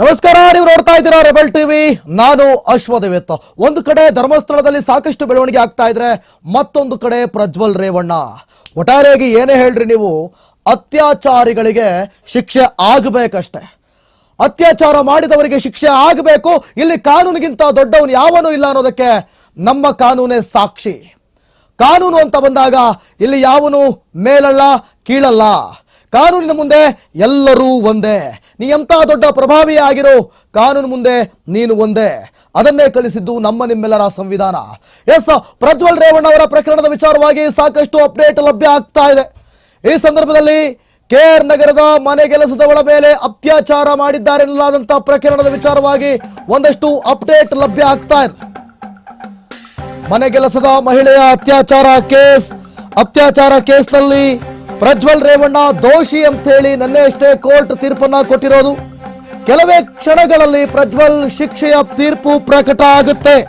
ನಮಸ್ಕಾರ, ನೀವು ನೋಡ್ತಾ ಇದ್ದೀರಾ ರೆಬಲ್ ಟಿವಿ. ನಾನು ಅಶ್ವದೇವಿತ್ ಒಂದು ಕಡೆ ಧರ್ಮಸ್ಥಳದಲ್ಲಿ ಸಾಕಷ್ಟು ಬೆಳವಣಿಗೆ ಆಗ್ತಾ ಇದ್ರೆ ಮತ್ತೊಂದು ಕಡೆ ಪ್ರಜ್ವಲ್ ರೇವಣ್ಣ. ಒಟ್ಟಾರೆಯಾಗಿ ಏನೇ ಹೇಳ್ರಿ ನೀವು, ಅತ್ಯಾಚಾರಿಗಳಿಗೆ ಶಿಕ್ಷೆ ಆಗಬೇಕಷ್ಟೆ. ಅತ್ಯಾಚಾರ ಮಾಡಿದವರಿಗೆ ಶಿಕ್ಷೆ ಆಗಬೇಕು, ಇಲ್ಲಿ ಕಾನೂನಿಗಿಂತ ದೊಡ್ಡವನು ಯಾವನೂ ಇಲ್ಲ ಅನ್ನೋದಕ್ಕೆ ನಮ್ಮ ಕಾನೂನೇ ಸಾಕ್ಷಿ. ಕಾನೂನು ಅಂತ ಬಂದಾಗ ಇಲ್ಲಿ ಯಾವನು ಮೇಲಲ್ಲ, ಕೀಳಲ್ಲ. ಕಾನೂನಿನ ಮುಂದೆ ಎಲ್ಲರೂ ಒಂದೇ. ನೀ ಎಂಥ ದೊಡ್ಡ ಪ್ರಭಾವಿ ಆಗಿರೋ ಕಾನೂನು ಮುಂದೆ ನೀನು ಒಂದೇ. ಅದನ್ನೇ ಕಲಿಸಿದ್ದು ನಮ್ಮ ನಿಮ್ಮೆಲ್ಲರ ಸಂವಿಧಾನ. ಎಸ್, ಪ್ರಜ್ವಲ್ ರೇವಣ್ಣ ಅವರ ಪ್ರಕರಣದ ವಿಚಾರವಾಗಿ ಸಾಕಷ್ಟು ಅಪ್ಡೇಟ್ ಲಭ್ಯ ಆಗ್ತಾ ಇದೆ. ಈ ಸಂದರ್ಭದಲ್ಲಿ ಕೆಆರ್ ನಗರದ ಮನೆ ಕೆಲಸದವಳ ಮೇಲೆ ಅತ್ಯಾಚಾರ ಮಾಡಿದ್ದಾರೆ ಎನ್ನಲಾದಂತಹ ಪ್ರಕರಣದ ವಿಚಾರವಾಗಿ ಒಂದಷ್ಟು ಅಪ್ಡೇಟ್ ಲಭ್ಯ ಆಗ್ತಾ ಇದೆ. ಮನೆ ಕೆಲಸದ ಮಹಿಳೆಯ ಅತ್ಯಾಚಾರ ಕೇಸ್, ಅತ್ಯಾಚಾರ ಕೇಸ್ನಲ್ಲಿ ಪ್ರಜ್ವಲ್ ರೇವಣ್ಣ ದೋಷಿ ಅಂತ ಹೇಳಿ ನಿನ್ನೆ ಅಷ್ಟೇ ಕೋರ್ಟ್ ತೀರ್ಪನ್ನ ಕೊಟ್ಟಿರೋದು. ಕೆಲವೇ ಕ್ಷಣಗಳಲ್ಲಿ ಪ್ರಜ್ವಲ್ ಶಿಕ್ಷೆಯ ತೀರ್ಪು ಪ್ರಕಟ ಆಗುತ್ತೆ.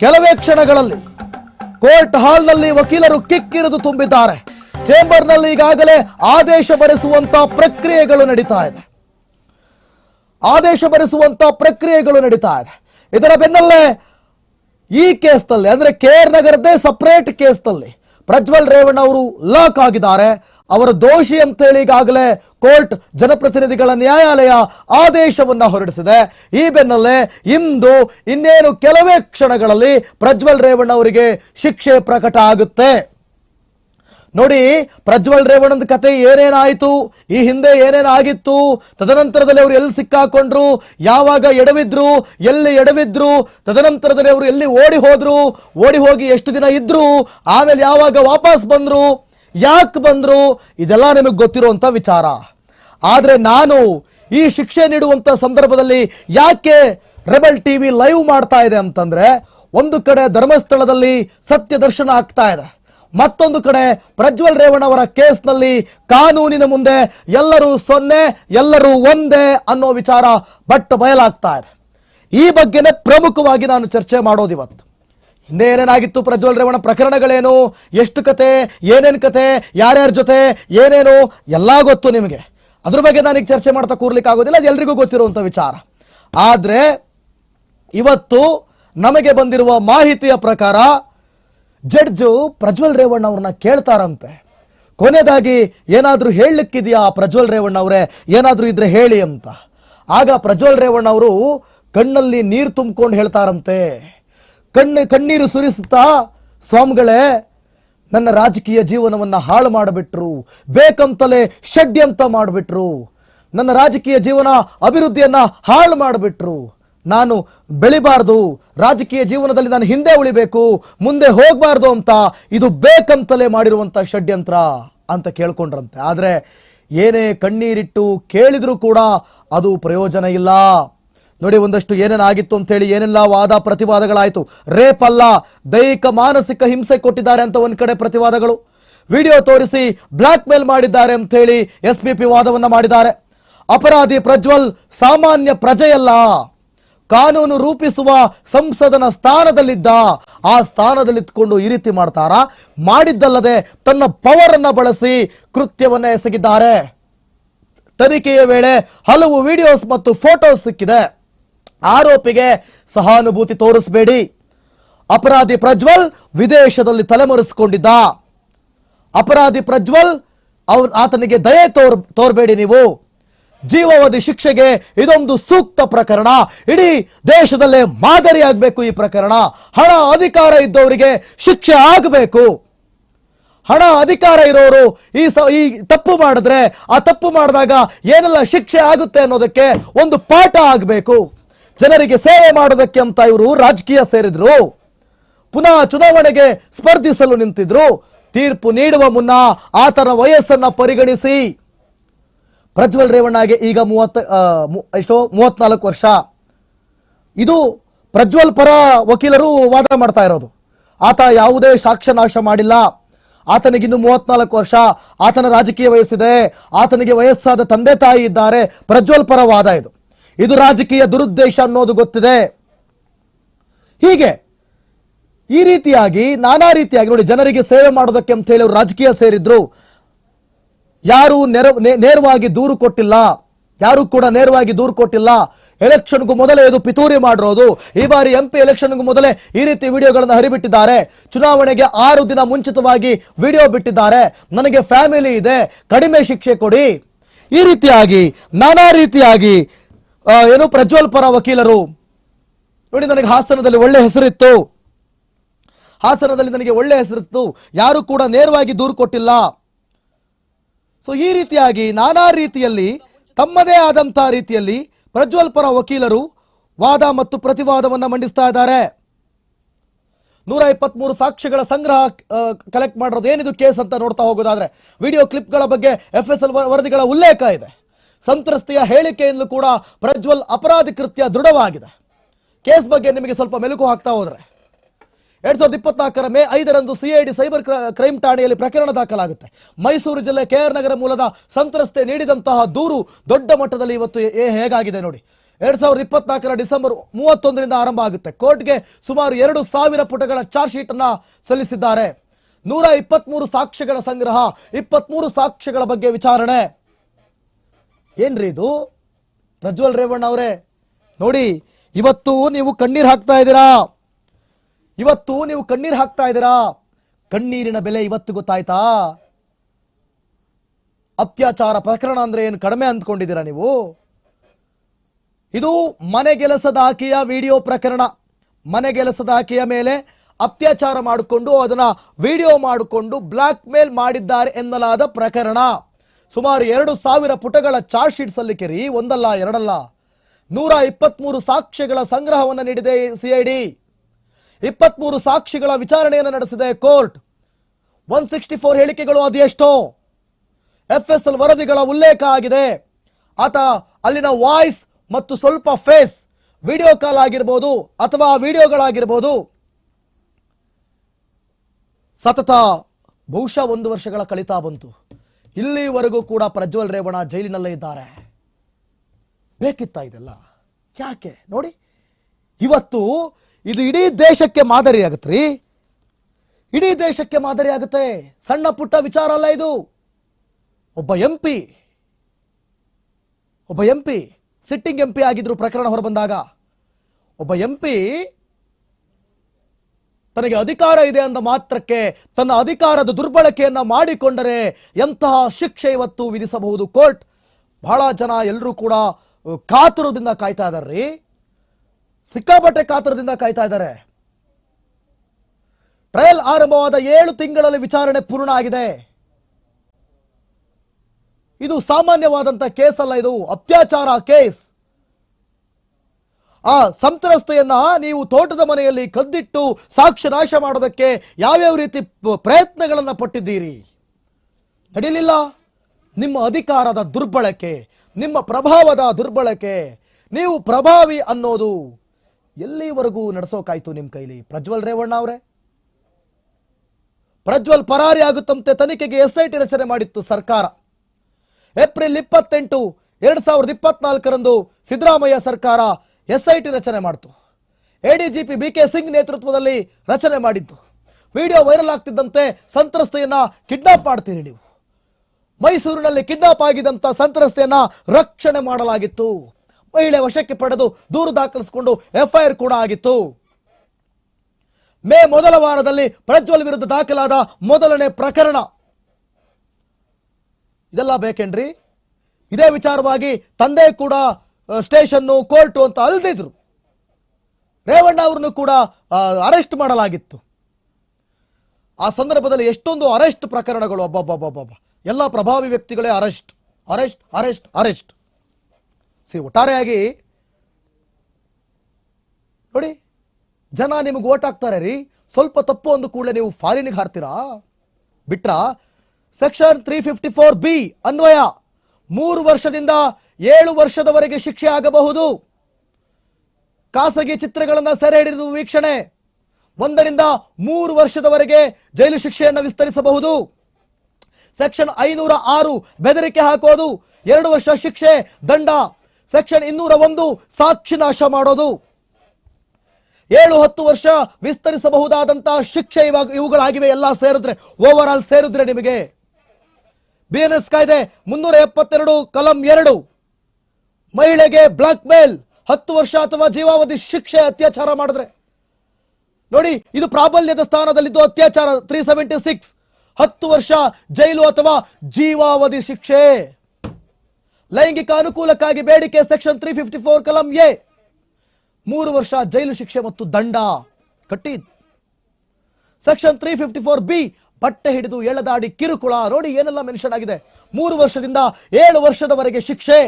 ಕೆಲವೇ ಕ್ಷಣಗಳಲ್ಲಿ ಕೋರ್ಟ್ ಹಾಲ್ನಲ್ಲಿ ವಕೀಲರು ಕಿಕ್ಕಿರಿದು ತುಂಬಿದ್ದಾರೆ. ಚೇಂಬರ್ನಲ್ಲಿ ಈಗಾಗಲೇ ಆದೇಶ ಬರೆಸುವಂತ ಪ್ರಕ್ರಿಯೆಗಳು ನಡೀತಾ ಇದೆ. ಆದೇಶ ಬರೆಸುವಂತ ಪ್ರಕ್ರಿಯೆಗಳು ನಡೀತಾ ಇದೆ. ಇದರ ಬೆನ್ನಲ್ಲೇ ಈ ಕೇಸ್ನಲ್ಲಿ, ಅಂದ್ರೆ ಕೆ ಆರ್ ನಗರದ್ದೇ ಸಪರೇಟ್ ಕೇಸ್ನಲ್ಲಿ ಪ್ರಜ್ವಲ್ ರೇವಣ್ಣ ಅವರು ಲಾಕ್ ಆಗಿದ್ದಾರೆ. ಅವರ ದೋಷಿ ಅಂತೇಳಿ ಈಗಾಗಲೇ ಕೋರ್ಟ್ ಜನಪ್ರತಿನಿಧಿಗಳ ನ್ಯಾಯಾಲಯ ಆದೇಶವನ್ನ ಹೊರಡಿಸಿದೆ. ಈ ಬೆನ್ನಲ್ಲೇ ಇಂದು ಇನ್ನೇನು ಕೆಲವೇ ಕ್ಷಣಗಳಲ್ಲಿ ಪ್ರಜ್ವಲ್ ರೇವಣ್ಣ ಅವರಿಗೆ ಶಿಕ್ಷೆ ಪ್ರಕಟ ಆಗುತ್ತೆ. ನೋಡಿ, ಪ್ರಜ್ವಲ್ ರೇವಣ್ಣನ ಕತೆ ಏನೇನಾಯಿತು? ಈ ಹಿಂದೆ ಏನೇನಾಗಿತ್ತು? ತದನಂತರದಲ್ಲಿ ಅವರು ಎಲ್ಲಿ ಸಿಕ್ಕಾಕೊಂಡ್ರು? ಯಾವಾಗ ಎಡವಿದ್ರು? ಎಲ್ಲಿ ಎಡವಿದ್ರು? ತದನಂತರದಲ್ಲಿ ಅವರು ಎಲ್ಲಿ ಓಡಿ ಹೋದ್ರು? ಓಡಿ ಹೋಗಿ ಎಷ್ಟು ದಿನ ಇದ್ರು? ಆಮೇಲೆ ಯಾವಾಗ ವಾಪಸ್ ಬಂದ್ರು? ಯಾಕೆ ಬಂದ್ರು? ಇದೆಲ್ಲ ನಿಮಗೆ ಗೊತ್ತಿರುವಂತ ವಿಚಾರ. ಆದ್ರೆ ನಾನು ಈ ಶಿಕ್ಷೆ ನೀಡುವಂತ ಸಂದರ್ಭದಲ್ಲಿ ಯಾಕೆ ರೆಬಲ್ ಟಿವಿ ಲೈವ್ ಮಾಡ್ತಾ ಇದೆ ಅಂತಂದ್ರೆ, ಒಂದು ಕಡೆ ಧರ್ಮಸ್ಥಳದಲ್ಲಿ ಸತ್ಯ ದರ್ಶನ ಆಗ್ತಾ ಇದೆ. ಮತ್ತೊಂದು ಕಡೆ ಪ್ರಜ್ವಲ್ ರೇವಣ್ಣ ಅವರ ಕೇಸ್ನಲ್ಲಿ ಕಾನೂನಿನ ಮುಂದೆ ಎಲ್ಲರೂ ಸೊನ್ನೆ, ಎಲ್ಲರೂ ಒಂದೇ ಅನ್ನೋ ವಿಚಾರ ಬಟ್ ಬಯಲಾಗ್ತಾ ಇದೆ. ಈ ಬಗ್ಗೆನೇ ಪ್ರಮುಖವಾಗಿ ನಾನು ಚರ್ಚೆ ಮಾಡೋದು ಇವತ್ತು. ಹಿಂದೆ ಏನೇನಾಗಿತ್ತು ಪ್ರಜ್ವಲ್ ರೇವಣ್ಣ ಪ್ರಕರಣಗಳೇನು? ಎಷ್ಟು ಕತೆ? ಏನೇನು ಕತೆ? ಯಾರ್ಯಾರ ಜೊತೆ? ಏನೇನು? ಎಲ್ಲ ಗೊತ್ತು ನಿಮಗೆ. ಅದ್ರ ಬಗ್ಗೆ ನಾನೀಗ ಚರ್ಚೆ ಮಾಡ್ತಾ ಕೂರ್ಲಿಕ್ಕೆ ಆಗೋದಿಲ್ಲ, ಅದು ಎಲ್ರಿಗೂ ಗೊತ್ತಿರುವಂಥ ವಿಚಾರ. ಆದರೆ ಇವತ್ತು ನಮಗೆ ಬಂದಿರುವ ಮಾಹಿತಿಯ ಪ್ರಕಾರ ಜಡ್ಜು ಪ್ರಜ್ವಲ್ ರೇವಣ್ಣ ಅವ್ರನ್ನ ಕೇಳ್ತಾರಂತೆ. ಕೊನೆಯದಾಗಿ ಏನಾದರೂ ಹೇಳಲಿಕ್ಕಿದೆಯಾ ಪ್ರಜ್ವಲ್ ರೇವಣ್ಣ ಅವರೇ? ಏನಾದರೂ ಇದ್ರೆ ಹೇಳಿ ಅಂತ. ಆಗ ಪ್ರಜ್ವಲ್ ರೇವಣ್ಣ ಅವರು ಕಣ್ಣಲ್ಲಿ ನೀರು ತುಂಬಿಕೊಂಡು ಹೇಳ್ತಾರಂತೆ. ಕಣ್ಣು ಕಣ್ಣೀರು ಸುರಿಸುತ್ತಾ, ಸ್ವಾಮಿಗಳೇ, ನನ್ನ ರಾಜಕೀಯ ಜೀವನವನ್ನು ಹಾಳು ಮಾಡಿಬಿಟ್ರು. ಬೇಕಂತಲೇ ಷಡ್ಯಂತ ಮಾಡಿಬಿಟ್ರು. ನನ್ನ ರಾಜಕೀಯ ಜೀವನ ಅಭಿವೃದ್ಧಿಯನ್ನು ಹಾಳು ಮಾಡಿಬಿಟ್ರು. ನಾನು ಬೆಳಿಬಾರ್ದು, ರಾಜಕೀಯ ಜೀವನದಲ್ಲಿ ನಾನು ಹಿಂದೆ ಉಳಿಬೇಕು, ಮುಂದೆ ಹೋಗಬಾರ್ದು ಅಂತ ಇದು ಬೇಕಂತಲೇ ಮಾಡಿರುವಂತ ಷಡ್ಯಂತ್ರ ಅಂತ ಕೇಳ್ಕೊಂಡ್ರಂತೆ. ಆದ್ರೆ ಏನೇ ಕಣ್ಣೀರಿಟ್ಟು ಕೇಳಿದರೂ ಕೂಡ ಅದು ಪ್ರಯೋಜನ ಇಲ್ಲ. ನೋಡಿ, ಒಂದಷ್ಟು ಏನೇನಾಗಿತ್ತು ಅಂತೇಳಿ, ಏನೆಲ್ಲ ವಾದ ಪ್ರತಿವಾದಗಳಾಯಿತು. ರೇಪ್ ಅಲ್ಲ, ದೈಹಿಕ ಮಾನಸಿಕ ಹಿಂಸೆ ಕೊಟ್ಟಿದ್ದಾರೆ ಅಂತ ಒಂದು ಕಡೆ ಪ್ರತಿವಾದಗಳು. ವಿಡಿಯೋ ತೋರಿಸಿ ಬ್ಲ್ಯಾಕ್ ಮೇಲ್ ಮಾಡಿದ್ದಾರೆ ಅಂತೇಳಿ ಎಸ್ ಪಿ ಪಿ ವಾದವನ್ನ ಮಾಡಿದ್ದಾರೆ. ಅಪರಾಧಿ ಪ್ರಜ್ವಲ್ ಸಾಮಾನ್ಯ ಪ್ರಜೆಯಲ್ಲ. ಕಾನೂನು ರೂಪಿಸುವ ಸಂಸದನ ಸ್ಥಾನದಲ್ಲಿದ್ದ, ಆ ಸ್ಥಾನದಲ್ಲಿತ್ಕೊಂಡು ಈ ರೀತಿ ಮಾಡ್ತಾರ? ಮಾಡಿದ್ದಲ್ಲದೆ ತನ್ನ ಪವರ್ ಅನ್ನ ಬಳಸಿ ಕೃತ್ಯವನ್ನ ಎಸಗಿದ್ದಾರೆ. ತನಿಖೆಯ ವೇಳೆ ಹಲವು ವಿಡಿಯೋಸ್ ಮತ್ತು ಫೋಟೋಸ್ ಸಿಕ್ಕಿದೆ. ಆರೋಪಿಗೆ ಸಹಾನುಭೂತಿ ತೋರಿಸಬೇಡಿ. ಅಪರಾಧಿ ಪ್ರಜ್ವಲ್ ವಿದೇಶದಲ್ಲಿ ತಲೆಮರೆಸಿಕೊಂಡಿದ್ದ. ಅಪರಾಧಿ ಪ್ರಜ್ವಲ್ ಅವ್ರ ಆತನಿಗೆ ದಯೆ ತೋರ್ ತೋರ್ಬೇಡಿ ನೀವು. ಜೀವಾವಧಿ ಶಿಕ್ಷೆಗೆ ಇದೊಂದು ಸೂಕ್ತ ಪ್ರಕರಣ. ಇಡೀ ದೇಶದಲ್ಲೇ ಮಾದರಿಯಾಗಬೇಕು ಈ ಪ್ರಕರಣ. ಹಣ ಅಧಿಕಾರ ಇದ್ದವರಿಗೆ ಶಿಕ್ಷೆ ಆಗಬೇಕು. ಹಣ ಅಧಿಕಾರ ಇರೋರು ಈ ಈ ತಪ್ಪು ಮಾಡಿದ್ರೆ, ಆ ತಪ್ಪು ಮಾಡಿದಾಗ ಏನೆಲ್ಲ ಶಿಕ್ಷೆ ಆಗುತ್ತೆ ಅನ್ನೋದಕ್ಕೆ ಒಂದು ಪಾಠ ಆಗಬೇಕು. ಜನರಿಗೆ ಸೇವೆ ಮಾಡೋದಕ್ಕೆ ಅಂತ ಇವರು ರಾಜಕೀಯ ಸೇರಿದ್ರು. ಪುನಃ ಚುನಾವಣೆಗೆ ಸ್ಪರ್ಧಿಸಲು ನಿಂತಿದ್ರು. ತೀರ್ಪು ನೀಡುವ ಮುನ್ನ ಆತನ ವಯಸ್ಸನ್ನ ಪರಿಗಣಿಸಿ. ಪ್ರಜ್ವಲ್ ರೇವಣ್ಣಗೆ ಈಗ ಮೂವತ್ತ ಎಷ್ಟೋ, ಮೂವತ್ನಾಲ್ಕು ವರ್ಷ. ಇದು ಪ್ರಜ್ವಲ್ ಪರ ವಕೀಲರು ವಾದ ಮಾಡ್ತಾ ಇರೋದು. ಆತ ಯಾವುದೇ ಸಾಕ್ಷ್ಯ ನಾಶ ಮಾಡಿಲ್ಲ. ಆತನಿಗಿಂದು ಮೂವತ್ನಾಲ್ಕು ವರ್ಷ. ಆತನ ರಾಜಕೀಯ ವಯಸ್ಸಿದೆ. ಆತನಿಗೆ ವಯಸ್ಸಾದ ತಂದೆ ತಾಯಿ ಇದ್ದಾರೆ. ಪ್ರಜ್ವಲ್ ಪರ ವಾದ ಇದು. ಇದು ರಾಜಕೀಯ ದುರುದ್ದೇಶ ಅನ್ನೋದು ಗೊತ್ತಿದೆ. ಹೀಗೆ, ಈ ರೀತಿಯಾಗಿ, ನಾನಾ ರೀತಿಯಾಗಿ ನೋಡಿ, ಜನರಿಗೆ ಸೇವೆ ಮಾಡೋದಕ್ಕೆ ಅಂತ ಹೇಳಿ ಅವರು ರಾಜಕೀಯ ಸೇರಿದ್ರು. ಯಾರು ನೇರವಾಗಿ ದೂರು ಕೊಟ್ಟಿಲ್ಲ. ಯಾರು ಕೂಡ ನೇರವಾಗಿ ದೂರು ಕೊಟ್ಟಿಲ್ಲ. ಎಲೆಕ್ಷನ್ಗೂ ಮೊದಲೇ ಇದು ಪಿತೂರಿ ಮಾಡಿರೋದು. ಈ ಬಾರಿ ಎಂ ಪಿ ಎಲೆಕ್ಷನ್ಗೂ ಮೊದಲೇ ಈ ರೀತಿ ವಿಡಿಯೋಗಳನ್ನು ಹರಿಬಿಟ್ಟಿದ್ದಾರೆ. ಚುನಾವಣೆಗೆ ಆರು ದಿನ ಮುಂಚಿತವಾಗಿ ವಿಡಿಯೋ ಬಿಟ್ಟಿದ್ದಾರೆ. ನನಗೆ ಫ್ಯಾಮಿಲಿ ಇದೆ. ಕಡಿಮೆ ಶಿಕ್ಷೆ ಕೊಡಿ. ಈ ರೀತಿಯಾಗಿ, ನಾನಾ ರೀತಿಯಾಗಿ ಏನು ಪ್ರಜ್ವಲ್ ಪರ ವಕೀಲರು, ನೋಡಿ ನನಗೆ ಹಾಸನದಲ್ಲಿ ಒಳ್ಳೆ ಹೆಸರಿತ್ತು. ಹಾಸನದಲ್ಲಿ ನನಗೆ ಒಳ್ಳೆ ಹೆಸರಿತ್ತು. ಯಾರು ಕೂಡ ನೇರವಾಗಿ ದೂರು ಕೊಟ್ಟಿಲ್ಲ. ಸೊ ಈ ರೀತಿಯಾಗಿ ನಾನಾ ರೀತಿಯಲ್ಲಿ, ತಮ್ಮದೇ ಆದಂತಹ ರೀತಿಯಲ್ಲಿ ಪ್ರಜ್ವಲ್ ಪರ ವಕೀಲರು ವಾದ ಮತ್ತು ಪ್ರತಿವಾದವನ್ನ ಮಂಡಿಸ್ತಾ ಇದ್ದಾರೆ. ನೂರ ಇಪ್ಪತ್ಮೂರು ಸಾಕ್ಷ್ಯಗಳ ಸಂಗ್ರಹ ಕಲೆಕ್ಟ್ ಮಾಡಿರೋದು ಏನಿದು ಕೇಸ್ ಅಂತ ನೋಡ್ತಾ ಹೋಗೋದಾದ್ರೆ, ವಿಡಿಯೋ ಕ್ಲಿಪ್ಗಳ ಬಗ್ಗೆ ಎಫ್ ಎಸ್ ಎಲ್ ವರದಿಗಳ ಉಲ್ಲೇಖ ಇದೆ. ಸಂತ್ರಸ್ತೆಯ ಹೇಳಿಕೆಯಿಂದಲೂ ಕೂಡ ಪ್ರಜ್ವಲ್ ಅಪರಾಧ ಕೃತ್ಯ ದೃಢವಾಗಿದೆ. ಕೇಸ್ ಬಗ್ಗೆ ನಿಮಗೆ ಸ್ವಲ್ಪ ಮೆಲುಕು ಹಾಕ್ತಾ ಹೋದ್ರೆ. ಎರಡ್ ಸಾವಿರದ ಇಪ್ಪತ್ನಾಲ್ಕರ ಮೇ ಐದರಂದು ಸಿಐಡಿ ಸೈಬರ್ ಕ್ರ- ಕ್ರೈಮ್ ಠಾಣೆಯಲ್ಲಿ ಪ್ರಕರಣ ದಾಖಲಾಗುತ್ತೆ. ಮೈಸೂರು ಜಿಲ್ಲೆ ಕೆಆರ್ ನಗರ ಮೂಲದ ಸಂತ್ರಸ್ತೆ ನೀಡಿದಂತಹ ದೂರು ದೊಡ್ಡ ಮಟ್ಟದಲ್ಲಿ ಇವತ್ತು ಹೇಗಾಗಿದೆ ನೋಡಿ. ಎರಡ್ ಸಾವಿರದ ಇಪ್ಪತ್ನಾಲ್ಕರ ಡಿಸೆಂಬರ್ ಮೂವತ್ತೊಂದರಿಂದ ಆರಂಭ ಆಗುತ್ತೆ. ಕೋರ್ಟ್ಗೆ ಸುಮಾರು ಎರಡು ಸಾವಿರ ಪುಟಗಳ ಚಾರ್ಜ್ ಶೀಟ್ ಅನ್ನ ಸಲ್ಲಿಸಿದ್ದಾರೆ. ನೂರ ಇಪ್ಪತ್ಮೂರು ಸಾಕ್ಷ್ಯಗಳ ಸಂಗ್ರಹ, ಇಪ್ಪತ್ಮೂರು ಸಾಕ್ಷ್ಯಗಳ ಬಗ್ಗೆ ವಿಚಾರಣೆ. ಏನ್ರಿ ಇದು? ಪ್ರಜ್ವಲ್ ರೇವಣ್ಣ ಅವರೇ, ನೋಡಿ, ಇವತ್ತು ನೀವು ಕಣ್ಣೀರ್ ಹಾಕ್ತಾ ಇದ್ದೀರಾ? ಇವತ್ತು ನೀವು ಕಣ್ಣೀರು ಹಾಕ್ತಾ ಇದ್ದೀರಾ? ಕಣ್ಣೀರಿನ ಬೆಲೆ ಇವತ್ತು ಗೊತ್ತಾಯ್ತಾ? ಅತ್ಯಾಚಾರ ಪ್ರಕರಣ ಅಂದ್ರೆ ಏನು ಕಡಿಮೆ ಅಂದ್ಕೊಂಡಿದ್ದೀರಾ ನೀವು? ಇದು ಮನೆಗೆಲಸದ ಆಕೆಯ ವಿಡಿಯೋ ಪ್ರಕರಣ. ಮನೆಗೆಲಸದ ಆಕೆಯ ಮೇಲೆ ಅತ್ಯಾಚಾರ ಮಾಡಿಕೊಂಡು ಅದನ್ನ ವಿಡಿಯೋ ಮಾಡಿಕೊಂಡು ಬ್ಲಾಕ್ ಮೇಲ್ ಮಾಡಿದ್ದಾರೆ ಎನ್ನಲಾದ ಪ್ರಕರಣ. ಸುಮಾರು ಎರಡು ಸಾವಿರ ಪುಟಗಳ ಚಾರ್ಜ್ ಶೀಟ್ ಸಲ್ಲಿಕೆ ರೀ ಒಂದಲ್ಲ, ಎರಡಲ್ಲ. ನೂರ ಇಪ್ಪತ್ಮೂರು ಸಾಕ್ಷ್ಯಗಳ ಸಂಗ್ರಹವನ್ನು ನೀಡಿದೆ ಸಿಐಡಿ ಇಪ್ಪತ್ಮೂರು ಸಾಕ್ಷಿಗಳ ವಿಚಾರಣೆಯನ್ನು ನಡೆಸಿದೆ ಕೋರ್ಟ್. ಒನ್ ಸಿಕ್ಸ್ಟಿ ಫೋರ್ ಹೇಳಿಕೆಗಳು ಅದೆಷ್ಟೋ ಎಫ್ ಎಸ್ ಎಲ್ ವರದಿಗಳ ಉಲ್ಲೇಖ ಆಗಿದೆ. ಆತ ಅಲ್ಲಿನ ವಾಯ್ಸ್ ಮತ್ತು ಸ್ವಲ್ಪ ಫೇಸ್, ವಿಡಿಯೋ ಕಾಲ್ ಆಗಿರ್ಬೋದು ಅಥವಾ ವಿಡಿಯೋಗಳಾಗಿರ್ಬೋದು. ಸತತ ಬಹುಶಃ ಒಂದು ವರ್ಷಗಳ ಕಳೀತಾ ಬಂತು. ಇಲ್ಲಿವರೆಗೂ ಕೂಡ ಪ್ರಜ್ವಲ್ ರೇವಣ ಜೈಲಿನಲ್ಲೇ ಇದ್ದಾರೆ. ಬೇಕಿತ್ತ ಇದೆಲ್ಲ? ಯಾಕೆ? ನೋಡಿ, ಇವತ್ತು ಇದು ಇಡೀ ದೇಶಕ್ಕೆ ಮಾದರಿ ಆಗತ್ರಿ. ಇಡೀ ದೇಶಕ್ಕೆ ಮಾದರಿ ಆಗುತ್ತೆ. ಸಣ್ಣ ಪುಟ್ಟ ವಿಚಾರ ಅಲ್ಲ ಇದು. ಒಬ್ಬ ಎಂ ಪಿ ಒಬ್ಬ M P sitting M P ಆಗಿದ್ರು ಪ್ರಕರಣ ಹೊರಬಂದಾಗ ಒಬ್ಬ ಎಂ ಪಿ ತನಗೆ ಅಧಿಕಾರ ಇದೆ ಅಂದ ಮಾತ್ರಕ್ಕೆ ತನ್ನ ಅಧಿಕಾರದ ದುರ್ಬಳಕೆಯನ್ನ ಮಾಡಿಕೊಂಡರೆ ಎಂತಹ ಶಿಕ್ಷೆ ಇವತ್ತು ವಿಧಿಸಬಹುದು ಕೋರ್ಟ್? ಬಹಳ ಜನ ಎಲ್ಲರೂ ಕೂಡ, ಕಾತುರದಿಂದ ಕಾಯ್ತಾ ಇದಾರ್ರಿ. ಸಿಕ್ಕಾಪಟ್ಟೆ ಕಾತರದಿಂದ ಕಾಯ್ತಾ ಇದ್ದಾರೆ. ಟ್ರಯಲ್ ಆರಂಭವಾದ ಏಳು ತಿಂಗಳಲ್ಲಿ ವಿಚಾರಣೆ ಪೂರ್ಣ ಆಗಿದೆ. ಇದು ಸಾಮಾನ್ಯವಾದಂತ ಕೇಸ್ ಅಲ್ಲ, ಇದು ಅತ್ಯಾಚಾರ ಕೇಸ್. ಆ ಸಂತ್ರಸ್ತೆಯನ್ನ ನೀವು ತೋಟದ ಮನೆಯಲ್ಲಿ ಕದ್ದಿಟ್ಟು ಸಾಕ್ಷಿ ನಾಶ ಮಾಡೋದಕ್ಕೆ ಯಾವ್ಯಾವ ರೀತಿ ಪ್ರಯತ್ನಗಳನ್ನ ಪಟ್ಟಿದ್ದೀರಿ? ನಡೀಲಿಲ್ಲ. ನಿಮ್ಮ ಅಧಿಕಾರದ ದುರ್ಬಳಕೆ, ನಿಮ್ಮ ಪ್ರಭಾವದ ದುರ್ಬಳಕೆ, ನೀವು ಪ್ರಭಾವಿ ಅನ್ನೋದು ಎಲ್ಲಿವರೆಗೂ ನಡೆಸೋಕಾಯ್ತು ನಿಮ್ ಕೈಲಿ? ಪ್ರಜ್ವಲ್ ರೇವಣ್ಣ ಅವರೇ? ಪ್ರಜ್ವಲ್ ಪರಾರಿ ಆಗುತ್ತಂತೆ ತನಿಖೆಗೆ ಎಸ್ಐಟಿ ರಚನೆ ಮಾಡಿತ್ತು ಸರ್ಕಾರ. ಏಪ್ರಿಲ್ ಇಪ್ಪತ್ತೆಂಟು, ಎರಡ್ ಸಾವಿರದ ಇಪ್ಪತ್ನಾಲ್ಕರಂದು ಸಿದ್ದರಾಮಯ್ಯ ಸರ್ಕಾರ ಎಸ್ಐಟಿ ರಚನೆ ಮಾಡಿತು. ಎಡಿಜಿಪಿ ಬಿ ಕೆ ಸಿಂಗ್ ನೇತೃತ್ವದಲ್ಲಿ ರಚನೆ ಮಾಡಿದ್ದು. ವಿಡಿಯೋ ವೈರಲ್ ಆಗ್ತಿದ್ದಂತೆ ಸಂತ್ರಸ್ತೆಯನ್ನ ಕಿಡ್ನಾಪ್ ಮಾಡ್ತೀರಿ ನೀವು. ಮೈಸೂರಿನಲ್ಲಿ ಕಿಡ್ನಾಪ್ ಆಗಿದಂತ ಸಂತ್ರಸ್ತೆಯನ್ನ ರಕ್ಷಣೆ ಮಾಡಲಾಗಿತ್ತು. ಮಹಿಳೆ ವಶಕ್ಕೆ ಪಡೆದು ದೂರು ದಾಖಲಿಸಿಕೊಂಡು ಎಫ್ಐಆರ್ ಕೂಡ ಆಗಿತ್ತು. ಮೇ ಮೊದಲ ವಾರದಲ್ಲಿ ಪ್ರಜ್ವಲ್ ವಿರುದ್ಧ ದಾಖಲಾದ ಮೊದಲನೇ ಪ್ರಕರಣ. ಇದೆಲ್ಲ ಬೇಕೇನ್ರಿ? ಇದೇ ವಿಚಾರವಾಗಿ ತಂದೆ ಕೂಡ ಸ್ಟೇಷನ್ನು ಕೋರ್ಟು ಅಂತ ಅಲ್ದಿದ್ರು. ರೇವಣ್ಣ ಅವ್ರನ್ನು ಕೂಡ ಅರೆಸ್ಟ್ ಮಾಡಲಾಗಿತ್ತು. ಆ ಸಂದರ್ಭದಲ್ಲಿ ಎಷ್ಟೊಂದು ಅರೆಸ್ಟ್ ಪ್ರಕರಣಗಳು ಅಬ್ಬಬ್ಬಬ್ಬಬ್ಬ ಎಲ್ಲ ಪ್ರಭಾವಿ ವ್ಯಕ್ತಿಗಳೇ arrest. Arrest arrest arrest. C, ಒಟ್ಟಾರೆಯಾಗಿ ನೋಡಿ, ಜನ ನಿಮಗೆ ಓಟ್ ಹಾಕ್ತಾರೆ ರೀ, ಸ್ವಲ್ಪ ತಪ್ಪು ಅಂದ ಕೂಡಲೇ ನೀವು ಫಾರಿನಿಗೆ ಹಾರ್ತೀರಾ? ಬಿಟ್ರ? Section three fifty four B, ಅನ್ವಯ. ಮೂರು ವರ್ಷದಿಂದ ಏಳು ವರ್ಷದವರೆಗೆ ಶಿಕ್ಷೆ ಆಗಬಹುದು. ಖಾಸಗಿ ಚಿತ್ರಗಳನ್ನು ಸೆರೆ ಹಿಡಿದು ವೀಕ್ಷಣೆ. ಒಂದರಿಂದ ಮೂರು ವರ್ಷದವರೆಗೆ ಜೈಲು ಶಿಕ್ಷೆಯನ್ನು ವಿಸ್ತರಿಸಬಹುದು. ಸೆಕ್ಷನ್ ಐನೂರ ಆರು ಬೆದರಿಕೆ ಹಾಕೋದು, ಎರಡು ವರ್ಷ ಶಿಕ್ಷೆ ದಂಡ. ಸೆಕ್ಷನ್ ಇನ್ನೂರ ಒಂದು ಸಾಕ್ಷಿ ನಾಶ ಮಾಡೋದು. ಏಳು ಹತ್ತು ವರ್ಷ ವಿಸ್ತರಿಸಬಹುದಾದಂತಹ ಶಿಕ್ಷೆ ಇವಾಗ ಇವುಗಳಾಗಿವೆ ಎಲ್ಲ ಸೇರಿದ್ರೆ ಓವರ್ ಆಲ್ ಸೇರಿದ್ರೆ ನಿಮಗೆ. ಬಿ ಎನ್ ಎಸ್ ಕಾಯ್ದೆ ಮುನ್ನೂರ ಎಪ್ಪತ್ತೆರಡು, ಕಲಂ ಎರಡು. ಮಹಿಳೆಗೆ ಬ್ಲಾಕ್ ಮೇಲ್ ಹತ್ತು ವರ್ಷ ಅಥವಾ ಜೀವಾವಧಿ ಶಿಕ್ಷೆ ಅತ್ಯಾಚಾರ ಮಾಡಿದ್ರೆ. ನೋಡಿ, ಇದು ಪ್ರಾಬಲ್ಯದ ಸ್ಥಾನದಲ್ಲಿದ್ದು ಅತ್ಯಾಚಾರ ತ್ರೀ ಸೆವೆಂಟಿ ಸಿಕ್ಸ್ ಹತ್ತು ವರ್ಷ ಜೈಲು ಅಥವಾ ಜೀವಾವಧಿ ಶಿಕ್ಷೆ. ಲೈಂಗಿಕ ಅನುಕೂಲಕ್ಕಾಗಿ ಬೇಡಿಕೆ ಸೆಕ್ಷನ್ ತ್ರೀ ಫಿಫ್ಟಿ ಫೋರ್ ಕಲಂ ಎ. ಮೂರು ವರ್ಷ ಜೈಲು ಶಿಕ್ಷೆ ಮತ್ತು ದಂಡ. ಕಟ್ಟಿ section three fifty four B, ಬಟ್ಟೆ ಹಿಡಿದು ಎಳೆದಾಡಿ ಕಿರುಕುಳ. ನೋಡಿ, ಏನೆಲ್ಲ ಮೆನ್ಷನ್ ಆಗಿದೆ. ಮೂರು ವರ್ಷದಿಂದ ಏಳು ವರ್ಷದವರೆಗೆ ಶಿಕ್ಷೆ.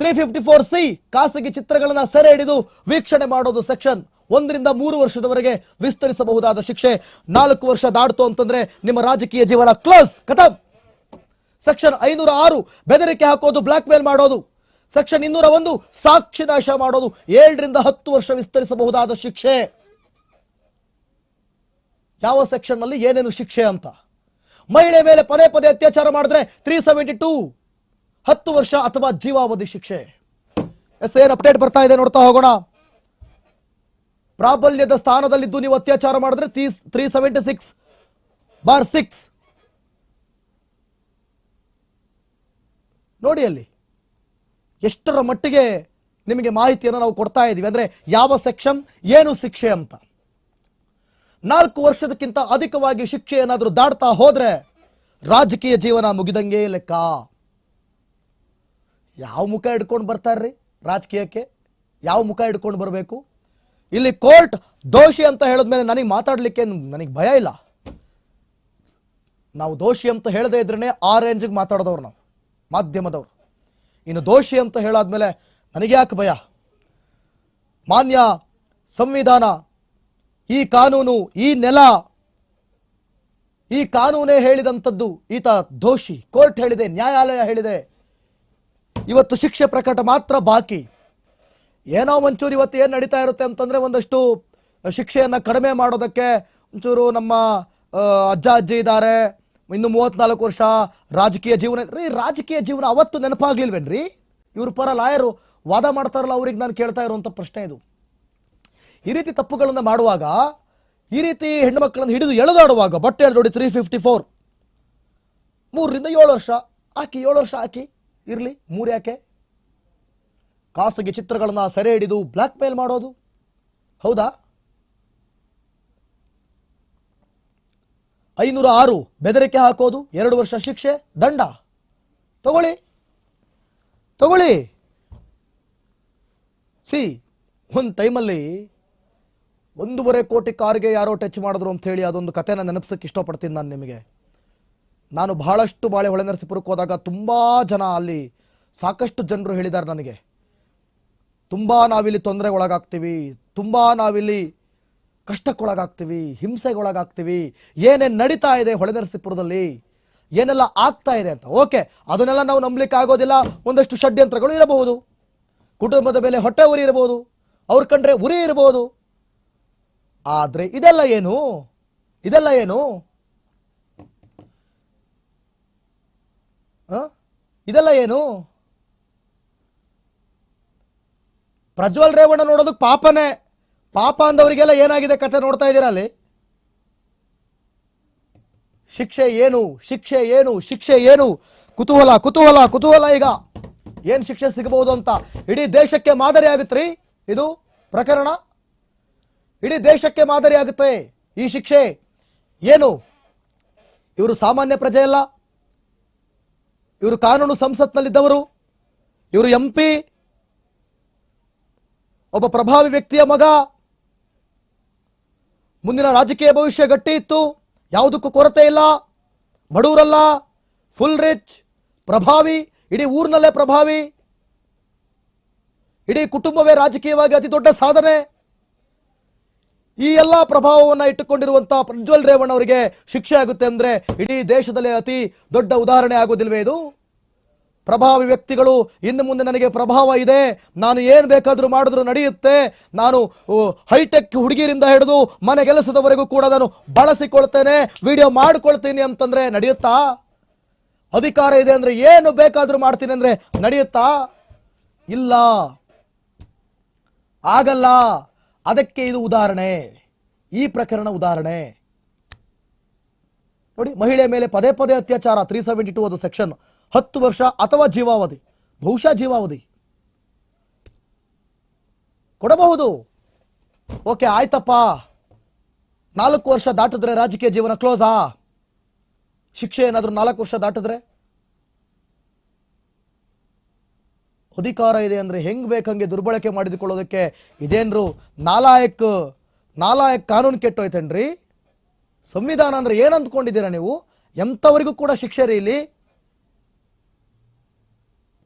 ತ್ರೀ ಫಿಫ್ಟಿ ಫೋರ್ ಸಿ, ಖಾಸಗಿ ಚಿತ್ರಗಳನ್ನ ಸೆರೆ ಹಿಡಿದು ವೀಕ್ಷಣೆ ಮಾಡೋದು ಸೆಕ್ಷನ್ ಒಂದರಿಂದ ಮೂರು ವರ್ಷದವರೆಗೆ ವಿಸ್ತರಿಸಬಹುದಾದ ಶಿಕ್ಷೆ. ನಾಲ್ಕು ವರ್ಷ ದಾಡ್ತು ಅಂತಂದ್ರೆ ನಿಮ್ಮ ರಾಜಕೀಯ ಜೀವನ ಕ್ಲೋಸ್, ಖತಮ್. ಸೆಕ್ಷನ್ ಐನೂರ ಆರು ಬೆದರಿಕೆ ಹಾಕೋದು ಬ್ಲಾಕ್ ಮೇಲ್ ಮಾಡೋದು. ಸೆಕ್ಷನ್ ಇನ್ನೂರ ಒಂದು ಸಾಕ್ಷಿ ನಾಶ ಮಾಡೋದು. ಏಳರಿಂದ ಹತ್ತು ವರ್ಷ ವಿಸ್ತರಿಸಬಹುದಾದ ಶಿಕ್ಷೆ. ಯಾವ ಸೆಕ್ಷನ್ನಲ್ಲಿ ಏನೇನು ಶಿಕ್ಷೆ ಅಂತ? ಮಹಿಳೆ ಮೇಲೆ ಪದೇ ಪದೇ ಅತ್ಯಾಚಾರ ಮಾಡಿದ್ರೆ ತ್ರೀ ಸೆವೆಂಟಿ ಟೂ ಹತ್ತು ವರ್ಷ ಅಥವಾ ಜೀವಾವಧಿ ಶಿಕ್ಷೆ. ಎಸ್ ಏನ್ ಅಪ್ಡೇಟ್ ಬರ್ತಾ ಇದೆ, ನೋಡ್ತಾ ಹೋಗೋಣ. ಪ್ರಾಬಲ್ಯದ ಸ್ಥಾನದಲ್ಲಿದ್ದು ನೀವು ಅತ್ಯಾಚಾರ ಮಾಡಿದ್ರೆ three seventy six bar six ನೋಡಿ ಅಲ್ಲಿ. ಎಷ್ಟರ ಮಟ್ಟಿಗೆ ನಿಮಗೆ ಮಾಹಿತಿಯನ್ನು ನಾವು ಕೊಡ್ತಾ ಇದ್ದೀವಿ ಅಂದ್ರೆ ಯಾವ ಸೆಕ್ಷನ್, ಏನು ಶಿಕ್ಷೆ ಅಂತ. ನಾಲ್ಕು ವರ್ಷದಕ್ಕಿಂತ ಅಧಿಕವಾಗಿ ಶಿಕ್ಷೆ ಏನಾದರೂ ದಾಡ್ತಾ ಹೋದ್ರೆ ರಾಜಕೀಯ ಜೀವನ ಮುಗಿದಂಗೆ ಲೆಕ್ಕ. ಯಾವ ಮುಖ ಹಿಡ್ಕೊಂಡು ಬರ್ತಾರ್ರಿ ರಾಜಕೀಯಕ್ಕೆ? ಯಾವ ಮುಖ ಹಿಡ್ಕೊಂಡು ಬರಬೇಕು? ಇಲ್ಲಿ ಕೋರ್ಟ್ ದೋಷಿ ಅಂತ ಹೇಳಿದ್ಮೇಲೆ ನನಗೆ ಮಾತಾಡಲಿಕ್ಕೆ ನನಗೆ ಭಯ ಇಲ್ಲ. ನಾವು ದೋಷಿ ಅಂತ ಹೇಳದೇ ಇದ್ರೇನೆ ಆ ರೇಂಜ್ಗೆ ಮಾತಾಡಿದವ್ರು ನಾವು. ಮಾಧ್ಯಮದವರು. ಇನ್ನು ದೋಷಿ ಅಂತ ಹೇಳಾದ್ಮೇಲೆ ನನಗೆ ಯಾಕೆ ಭಯ? ಮಾನ್ಯ ಸಂವಿಧಾನ, ಈ ಕಾನೂನು, ಈ ನೆಲ, ಈ ಕಾನೂನೇ ಹೇಳಿದಂಥದ್ದು ಈತ ದೋಷಿ. ಕೋರ್ಟ್ ಹೇಳಿದೆ, ನ್ಯಾಯಾಲಯ ಹೇಳಿದೆ. ಇವತ್ತು ಶಿಕ್ಷೆ ಪ್ರಕಟ ಮಾತ್ರ ಬಾಕಿ. ಏನೋ ಒಂಚೂರು ಇವತ್ತು ಏನು ನಡೀತಾ ಇರುತ್ತೆ ಅಂತಂದರೆ ಒಂದಷ್ಟು ಶಿಕ್ಷೆಯನ್ನು ಕಡಿಮೆ ಮಾಡೋದಕ್ಕೆ ಒಂಚೂರು ನಮ್ಮ ಅಜ್ಜ ಅಜ್ಜಿ ಇದ್ದಾರೆ. ಇನ್ನು ಮೂವತ್ನಾಲ್ಕು ವರ್ಷ ರಾಜಕೀಯ ಜೀವನ ರೀ, ರಾಜಕೀಯ ಜೀವನ ಅವತ್ತು ನೆನಪಾಗ್ಲಿಲ್ವೇನ್ರಿ? ಇವ್ರ ಪರ ಲಾಯರು ವಾದ ಮಾಡ್ತಾರಲ್ಲ ಅವ್ರಿಗೆ ನಾನು ಕೇಳ್ತಾ ಇರುವಂಥ ಪ್ರಶ್ನೆ ಇದು. ಈ ರೀತಿ ತಪ್ಪುಗಳನ್ನು ಮಾಡುವಾಗ, ಈ ರೀತಿ ಹೆಣ್ಣು ಮಕ್ಕಳನ್ನು ಹಿಡಿದು ಎಳೆದಾಡುವಾಗ, ಬಟ್ಟೆ ನೋಡಿ ತ್ರೀ ಫಿಫ್ಟಿ ಫೋರ್ ಮೂರರಿಂದ ಏಳು ವರ್ಷ. ಹಾಕಿ ಏಳು ವರ್ಷ ಹಾಕಿ ಇರಲಿ, ಮೂರು ಯಾಕೆ? ಖಾಸಗಿ ಚಿತ್ರಗಳನ್ನು ಸೆರೆ ಹಿಡಿದು ಬ್ಲ್ಯಾಕ್ ಮೇಲ್ ಮಾಡೋದು? ಹೌದಾ? ಐನೂರ ಆರು ಬೆದರಿಕೆ ಹಾಕೋದು, ಎರಡು ವರ್ಷ ಶಿಕ್ಷೆ, ದಂಡ. ತಗೊಳ್ಳಿ. ತಗೊಳ್ಳಿ. ಸಿ, ಒಂದು ಟೈಮಲ್ಲಿ ಒಂದೂವರೆ ಕೋಟಿ ಕಾರ್ಗೆ ಯಾರೋ ಟಚ್ ಮಾಡಿದ್ರು ಅಂತ ಹೇಳಿ ಅದೊಂದು ಕಥೆನ ನೆನಪಿಸಕ್ಕೆ ಇಷ್ಟಪಡ್ತೀನಿ ನಾನು ನಿಮಗೆ. ನಾನು ಬಹಳಷ್ಟು ಬಾಳೆ ಹೊಳೆ ನರಸೀಪುರಕ್ಕೆ ಹೋದಾಗ ತುಂಬ ಜನ ಅಲ್ಲಿ ಸಾಕಷ್ಟು ಜನರು ಹೇಳಿದ್ದಾರೆ ನನಗೆ. ತುಂಬ ನಾವಿಲ್ಲಿ ತೊಂದರೆಗೊಳಗಾಗ್ತೀವಿ. ತುಂಬ ನಾವಿಲ್ಲಿ ಕಷ್ಟಕ್ಕೊಳಗಾಗ್ತೀವಿ, ಹಿಂಸೆಗೊಳಗಾಗ್ತೀವಿ, ಏನೇನು ನಡೀತಾ ಇದೆ ಹೊಳೆ ನರಸೀಪುರದಲ್ಲಿ ಏನೆಲ್ಲ ಆಗ್ತಾ ಇದೆ ಅಂತ. ಓಕೆ, ಅದನ್ನೆಲ್ಲ ನಾವು ನಂಬಲಿಕ್ಕೆ ಆಗೋದಿಲ್ಲ. ಒಂದಷ್ಟು ಷಡ್ಯಂತ್ರಗಳು ಇರಬಹುದು. ಕುಟುಂಬದ ಮೇಲೆ ಹೊಟ್ಟೆ ಉರಿ ಇರಬಹುದು. ಅವ್ರ ಕಂಡ್ರೆ ಉರಿ ಇರಬಹುದು. ಆದ್ರೆ ಇದೆಲ್ಲ ಏನು? ಇದೆಲ್ಲ ಏನು? ಇದೆಲ್ಲ ಏನು? ಪ್ರಜ್ವಲ್ ರೇವಣ್ಣ ನೋಡೋದಕ್ಕೆ ಪಾಪನೇ. ಪಾಪ ಅಂದವರಿಗೆಲ್ಲ ಏನಾಗಿದೆ ಕತೆ ನೋಡ್ತಾ ಇದ್ದೀರಾ ಅಲ್ಲಿ? ಶಿಕ್ಷೆ ಏನು ಶಿಕ್ಷೆ ಏನು ಶಿಕ್ಷೆ ಏನು? ಕುತೂಹಲ ಕುತೂಹಲ ಕುತೂಹಲ ಈಗ. ಏನ್ ಶಿಕ್ಷೆ ಸಿಗಬಹುದು ಅಂತ. ಇಡೀ ದೇಶಕ್ಕೆ ಮಾದರಿ ಆಗುತ್ತ್ರಿ ಇದು ಪ್ರಕರಣ? ಇಡೀ ದೇಶಕ್ಕೆ ಮಾದರಿ ಆಗುತ್ತೆ ಈ ಶಿಕ್ಷೆ. ಏನು? ಇವರು ಸಾಮಾನ್ಯ ಪ್ರಜೆ ಅಲ್ಲ. ಇವರು ಕಾನೂನು ಸಂಸತ್ನಲ್ಲಿದ್ದವರು. ಇವರು ಎಂ ಪಿ. ಒಬ್ಬ ಪ್ರಭಾವಿ ವ್ಯಕ್ತಿಯ ಮಗ. ಮುಂದಿನ ರಾಜಕೀಯ ಭವಿಷ್ಯ ಗಟ್ಟಿ ಇತ್ತು ಯಾವುದಕ್ಕೂ ಕೊರತೆ ಇಲ್ಲ. ಬಡವರಲ್ಲ ಫುಲ್ ರಿಚ್ ಪ್ರಭಾವಿ, ಇಡೀ ಊರಿನಲ್ಲೇ ಪ್ರಭಾವಿ. ಇಡೀ ಕುಟುಂಬವೇ ರಾಜಕೀಯವಾಗಿ ಅತಿ ದೊಡ್ಡ ಸಾಧನೆ. ಈ ಎಲ್ಲ ಪ್ರಭಾವವನ್ನು ಇಟ್ಟುಕೊಂಡಿರುವಂತಹ ಪ್ರಜ್ವಲ್ ರೇವಣ್ಣ ಅವರಿಗೆ ಶಿಕ್ಷೆ ಆಗುತ್ತೆ ಅಂದ್ರೆ ಇಡೀ ದೇಶದಲ್ಲೇ ಅತಿ ದೊಡ್ಡ ಉದಾಹರಣೆ ಆಗೋದಿಲ್ವೇ ಇದು? ಪ್ರಭಾವಿ ವ್ಯಕ್ತಿಗಳು, ಇನ್ನು ಮುಂದೆ ನನಗೆ ಪ್ರಭಾವ ಇದೆ. ನಾನು ಏನು ಬೇಕಾದರೂ ಮಾಡಿದ್ರು ನಡೆಯುತ್ತೆ. ನಾನು ಹೈಟೆಕ್ ಹುಡುಗಿರಿಂದ ಹಿಡಿದು ಮನೆ ಕೆಲಸದವರೆಗೂ ಕೂಡ ನಾನು ಬಳಸಿಕೊಳ್ತೇನೆ, ವಿಡಿಯೋ ಮಾಡ್ಕೊಳ್ತೀನಿ ಅಂತಂದ್ರೆ ನಡೆಯುತ್ತಾ? ಅಧಿಕಾರ ಇದೆ ಅಂದ್ರೆ ಏನು ಬೇಕಾದರೂ ಮಾಡ್ತೀನಿ ಅಂದ್ರೆ ನಡೆಯುತ್ತಾ? ಇಲ್ಲ. ಆಗಲ್ಲ. ಅದಕ್ಕೆ ಇದು ಉದಾಹರಣೆ. ಈ ಪ್ರಕರಣ ಉದಾಹರಣೆ. ನೋಡಿ ಮಹಿಳೆ ಮೇಲೆ ಪದೇ ಪದೇ ಅತ್ಯಾಚಾರ ತ್ರೀ ಸೆವೆಂಟಿ ಟು ಅದು ಸೆಕ್ಷನ್ ಹತ್ತು ವರ್ಷ ಅಥವಾ ಜೀವಾವಧಿ, ಬಹುಶಃ ಜೀವಾವಧಿ. ಕೊಡಬಹುದು? ಓಕೆ, ಆಯ್ತಪ್ಪ. ನಾಲ್ಕು ವರ್ಷ ದಾಟಿದ್ರೆ ರಾಜಕೀಯ ಜೀವನ ಕ್ಲೋಸಾ ಶಿಕ್ಷೆ ಏನಾದರೂ ನಾಲ್ಕು ವರ್ಷ ದಾಟಿದ್ರೆ? ಅಧಿಕಾರ ಇದೆ ಅಂದರೆ ಹೆಂಗ್ ಬೇಕಂಗೆ ದುರ್ಬಳಕೆ ಮಾಡಿದುಕೊಳ್ಳೋದಕ್ಕೆ ಇದೇನ್ರು ನಾಲಾಯಕ್ ನಾಲಾಯಕ್ ಕಾನೂನು ಕೆಟ್ಟೋಯ್ತೇನ್ರಿ? ಸಂವಿಧಾನ ಅಂದ್ರೆ ಏನು ಅಂದ್ಕೊಂಡಿದ್ದೀರಾ ನೀವು? ಎಂಥವರಿಗೂ ಕೂಡ ಶಿಕ್ಷೆ ರೀ ಇಲ್ಲಿ.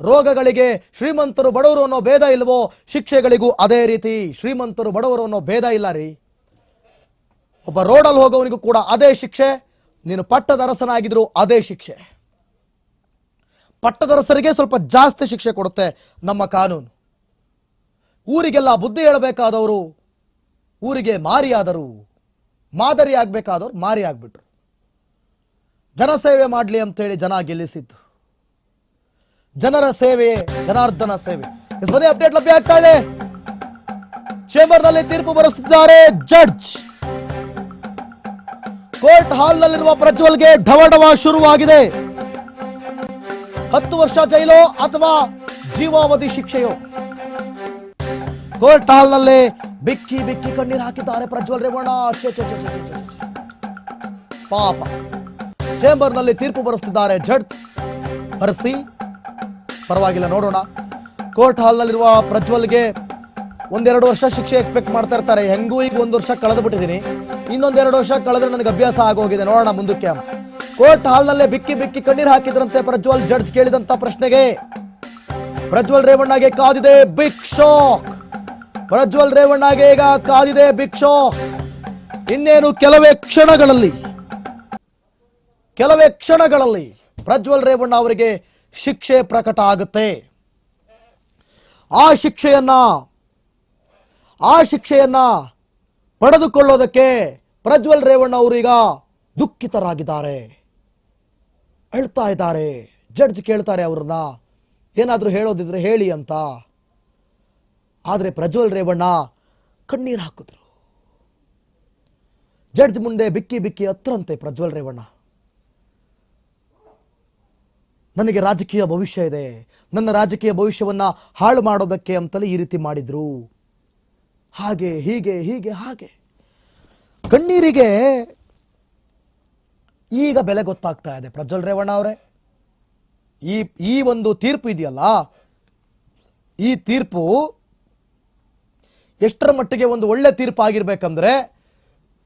ರೋಗಗಳಿಗೆ ಶ್ರೀಮಂತರು ಬಡವರು ಅನ್ನೋ ಭೇದ ಇಲ್ವೋ? ಶಿಕ್ಷೆಗಳಿಗೂ ಅದೇ ರೀತಿ ಶ್ರೀಮಂತರು ಬಡವರು ಅನ್ನೋ ಭೇದ ಇಲ್ಲ ರೀ. ಒಬ್ಬ ರೋಡಲ್ಲಿ ಹೋಗೋವನಿಗೂ ಕೂಡ ಅದೇ ಶಿಕ್ಷೆ, ನೀನು ಪಟ್ಟದರಸನಾಗಿದ್ರು ಅದೇ ಶಿಕ್ಷೆ. ಪಟ್ಟದರಸರಿಗೆ ಸ್ವಲ್ಪ ಜಾಸ್ತಿ ಶಿಕ್ಷೆ ಕೊಡುತ್ತೆ ನಮ್ಮ ಕಾನೂನು. ಊರಿಗೆಲ್ಲ ಬುದ್ಧಿ ಹೇಳಬೇಕಾದವರು ಊರಿಗೆ ಮಾರಿಯಾದರು ಮಾದರಿ ಆಗ್ಬೇಕಾದವ್ರು ಮಾರಿ ಆಗ್ಬಿಟ್ರು ಜನಸೇವೆ ಮಾಡಲಿ ಅಂತೇಳಿ ಜನ ಗೆಲ್ಲಿಸಿದ್ದು. ಜನರ ಸೇವೆ ಜನಾರ್ದನ ಸೇವೆ. ಎಸ್ ಬನ್ನಿ ಅಪ್ಡೇಟ್ ಲಭ್ಯ ಆಗ್ತಾ ಇದೆ. ಚೇಂಬರ್ನಲ್ಲಿ ತೀರ್ಪು ಬರೆಸುತ್ತಿದ್ದಾರೆ ಜಡ್ಜ್ ಕೋರ್ಟ್ ಹಾಲ್ ನಲ್ಲಿರುವ ಪ್ರಜ್ವಲ್ಗೆ ಢವಢವ ಶುರುವಾಗಿದೆ. ಹತ್ತು ವರ್ಷ ಜೈಲು ಅಥವಾ ಜೀವಾವಧಿ ಶಿಕ್ಷೆಯೋ? ಕೋರ್ಟ್ ಹಾಲ್ನಲ್ಲಿ ಬಿಕ್ಕಿ ಬಿಕ್ಕಿ ಕಣ್ಣೀರು ಹಾಕಿದ್ದಾರೆ ಪ್ರಜ್ವಲ್ ರೇವಣ್ಣ. ಛೆ, ಛೆ, ಛೆ, ಛೆ, ಛೆ, ಛೆ, ಛೆ. ಪಾಪ. ಚೇಂಬರ್ನಲ್ಲಿ ತೀರ್ಪು ಬರೆಸ್ತಿದ್ದಾರೆ ಜಡ್ಜ್ ಬರೆಸಿ ಪರವಾಗಿಲ್ಲ, ನೋಡೋಣ. ಕೋರ್ಟ್ ಹಾಲ್ನಲ್ಲಿರುವ ಪ್ರಜ್ವಲ್ಗೆ ಒಂದೆರಡು ವರ್ಷ ಶಿಕ್ಷೆ ಎಕ್ಸ್ಪೆಕ್ಟ್ ಮಾಡ್ತಾ ಇರ್ತಾರೆ. ಹೆಂಗೂ ಈಗ ಒಂದು ವರ್ಷ ಕಳೆದು ಬಿಟ್ಟಿದ್ದೀನಿ ಇನ್ನೊಂದೆರಡು ವರ್ಷ ಕಳೆದ್ರೆ ನನಗೆ ಅಭ್ಯಾಸ ಆಗೋಗಿದೆ. ನೋಡೋಣ ಮುಂದಕ್ಕೆ. ಕೋರ್ಟ್ ಹಾಲ್ನಲ್ಲೇ ಬಿಕ್ಕಿ ಬಿಕ್ಕಿ ಕಣ್ಣೀರು ಹಾಕಿದ್ರಂತೆ ಪ್ರಜ್ವಲ್ ಜಡ್ಜ್ ಕೇಳಿದಂತ ಪ್ರಶ್ನೆಗೆ. ಪ್ರಜ್ವಲ್ ರೇವಣ್ಣಗೆ ಕಾದಿದೆ ಬಿಗ್ ಶಾಕ್. ಪ್ರಜ್ವಲ್ ರೇವಣ್ಣಗೆ ಈಗ ಕಾದಿದೆ ಬಿಗ್ ಶಾಕ್. ಇನ್ನೇನು ಕೆಲವೇ ಕ್ಷಣಗಳಲ್ಲಿ? ಕೆಲವೇ ಕ್ಷಣಗಳಲ್ಲಿ ಪ್ರಜ್ವಲ್ ರೇವಣ್ಣ ಅವರಿಗೆ ಶಿಕ್ಷೆ ಪ್ರಕಟ ಆಗುತ್ತೆ ಆ ಶಿಕ್ಷೆಯನ್ನ ಆ ಶಿಕ್ಷೆಯನ್ನ ಪಡೆದುಕೊಳ್ಳೋದಕ್ಕೆ ಪ್ರಜ್ವಲ್ ರೇವಣ್ಣ ಅವರು ಈಗ ದುಃಖಿತರಾಗಿದ್ದಾರೆ. ಅಳ್ತಾ ಇದ್ದಾರೆ. ಜಡ್ಜ್ ಕೇಳ್ತಾರೆ ಅವ್ರನ್ನ, ಏನಾದರೂ ಹೇಳೋದಿದ್ರೆ ಹೇಳಿ ಅಂತ. ಆದರೆ ಪ್ರಜ್ವಲ್ ರೇವಣ್ಣ ಕಣ್ಣೀರು ಹಾಕಿದ್ರು. ಜಡ್ಜ್ ಮುಂದೆ ಬಿಕ್ಕಿ ಬಿಕ್ಕಿ ಹತ್ರಂತೆ ಪ್ರಜ್ವಲ್ ರೇವಣ್ಣ. ನನಗೆ ರಾಜಕೀಯ ಭವಿಷ್ಯ ಇದೆ. ನನ್ನ ರಾಜಕೀಯ ಭವಿಷ್ಯವನ್ನು ಹಾಳು ಮಾಡೋದಕ್ಕೆ ಅಂತಲೇ ಈ ರೀತಿ ಮಾಡಿದ್ರು. ಹಾಗೆ, ಹೀಗೆ ಹೀಗೆ, ಹಾಗೆ. ಕಣ್ಣೀರಿಗೆ ಈಗ ಬೆಲೆ ಗೊತ್ತಾಗ್ತಾ ಇದೆ ಪ್ರಜ್ವಲ್ ರೇವಣ್ಣ ಅವರೇ. ಈ ಈ ಒಂದು ತೀರ್ಪು ಇದೆಯಲ್ಲ? ಈ ತೀರ್ಪು ಎಷ್ಟರ ಮಟ್ಟಿಗೆ ಒಂದು ಒಳ್ಳೆ ತೀರ್ಪು ಆಗಿರ್ಬೇಕಂದ್ರೆ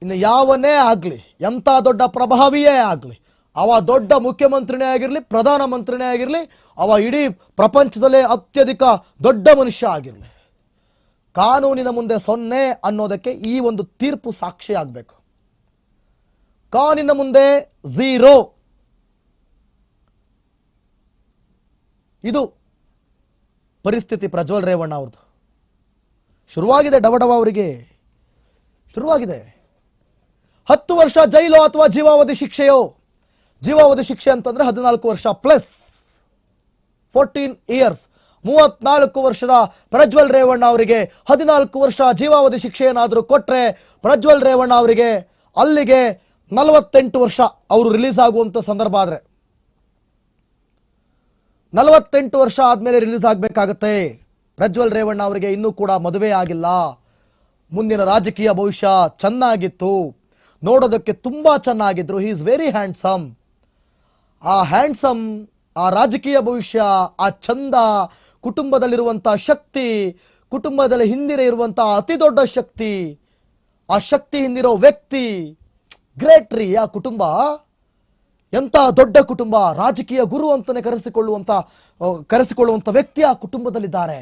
ಇನ್ನು ಯಾವನೇ ಆಗಲಿ, ಎಂಥ ದೊಡ್ಡ ಪ್ರಭಾವಿಯೇ ಆಗ್ಲಿ ಅವ ದೊಡ್ಡ ಮುಖ್ಯಮಂತ್ರಿನೇ ಆಗಿರಲಿ, ಪ್ರಧಾನ ಮಂತ್ರಿನೇ ಆಗಿರ್ಲಿ, ಅವ ಇಡೀ ಪ್ರಪಂಚದಲ್ಲೇ ಅತ್ಯಧಿಕ ದೊಡ್ಡ ಮನುಷ್ಯ ಆಗಿರಲಿ. ಕಾನೂನಿನ ಮುಂದೆ ಸೊನ್ನೆ ಅನ್ನೋದಕ್ಕೆ ಈ ಒಂದು ತೀರ್ಪು ಸಾಕ್ಷಿ ಆಗಬೇಕು. ಕಾನಿನ ಮುಂದೆ ಝೀರೋ. ಇದು ಪರಿಸ್ಥಿತಿ ಪ್ರಜ್ವಲ್ ರೇವಣ್ಣ ಅವ್ರದ್ದು. ಶುರುವಾಗಿದೆ ಡವಡವ ಅವರಿಗೆ. ಶುರುವಾಗಿದೆ. ಹತ್ತು ವರ್ಷ ಜೈಲು ಅಥವಾ ಜೀವಾವಧಿ ಶಿಕ್ಷೆಯೋ? ಜೀವಾವಧಿ ಶಿಕ್ಷೆ ಅಂತಂದ್ರೆ ಹದಿನಾಲ್ಕು ವರ್ಷ ಪ್ಲಸ್ ಫೋರ್ಟೀನ್ ಇಯರ್ಸ್. ಮೂವತ್ನಾಲ್ಕು ವರ್ಷದ ಪ್ರಜ್ವಲ್ ರೇವಣ್ಣ ಅವರಿಗೆ ಹದಿನಾಲ್ಕು ವರ್ಷ ಜೀವಾವಧಿ ಶಿಕ್ಷೆಯನ್ನಾದರೂ ಕೊಟ್ಟರೆ ಪ್ರಜ್ವಲ್ ರೇವಣ್ಣ ಅವರಿಗೆ ಅಲ್ಲಿಗೆ ನಲವತ್ತೆಂಟು ವರ್ಷ ಅವರು ರಿಲೀಸ್ ಆಗುವಂಥ ಸಂದರ್ಭ ಆದರೆ. ನಲವತ್ತೆಂಟು ವರ್ಷ ಆದಮೇಲೆ ರಿಲೀಸ್ ಆಗಬೇಕಾಗತ್ತೆ. ಪ್ರಜ್ವಲ್ ರೇವಣ್ಣ ಅವರಿಗೆ ಇನ್ನೂ ಕೂಡ ಮದುವೆ ಆಗಿಲ್ಲ. ಮುಂದಿನ ರಾಜಕೀಯ ಭವಿಷ್ಯ ಚೆನ್ನಾಗಿತ್ತು. ನೋಡೋದಕ್ಕೆ ತುಂಬ ಚೆನ್ನಾಗಿದ್ರು. ಹಿ ಇಸ್ ವೆರಿ ಹ್ಯಾಂಡ್ಸಮ್ ಆ ಹ್ಯಾಂಡ್ಸಮ್, ಆ ರಾಜಕೀಯ ಭವಿಷ್ಯ, ಆ ಚಂದ ಕುಟುಂಬದಲ್ಲಿರುವಂಥ ಶಕ್ತಿ, ಕುಟುಂಬದಲ್ಲಿ ಹಿಂದಿರ ಇರುವಂಥ ಅತಿ ದೊಡ್ಡ ಶಕ್ತಿ, ಆ ಶಕ್ತಿ ಹಿಂದಿರೋ ವ್ಯಕ್ತಿ, ಗ್ರೇಟ್ ರೀ ಆ ಕುಟುಂಬ. ಎಂತ ದೊಡ್ಡ ಕುಟುಂಬ, ರಾಜಕೀಯ ಗುರು ಅಂತಲೇ ಕರೆಸಿಕೊಳ್ಳುವಂಥ ಕರೆಸಿಕೊಳ್ಳುವಂತ ವ್ಯಕ್ತಿ ಆ ಕುಟುಂಬದಲ್ಲಿದ್ದಾರೆ.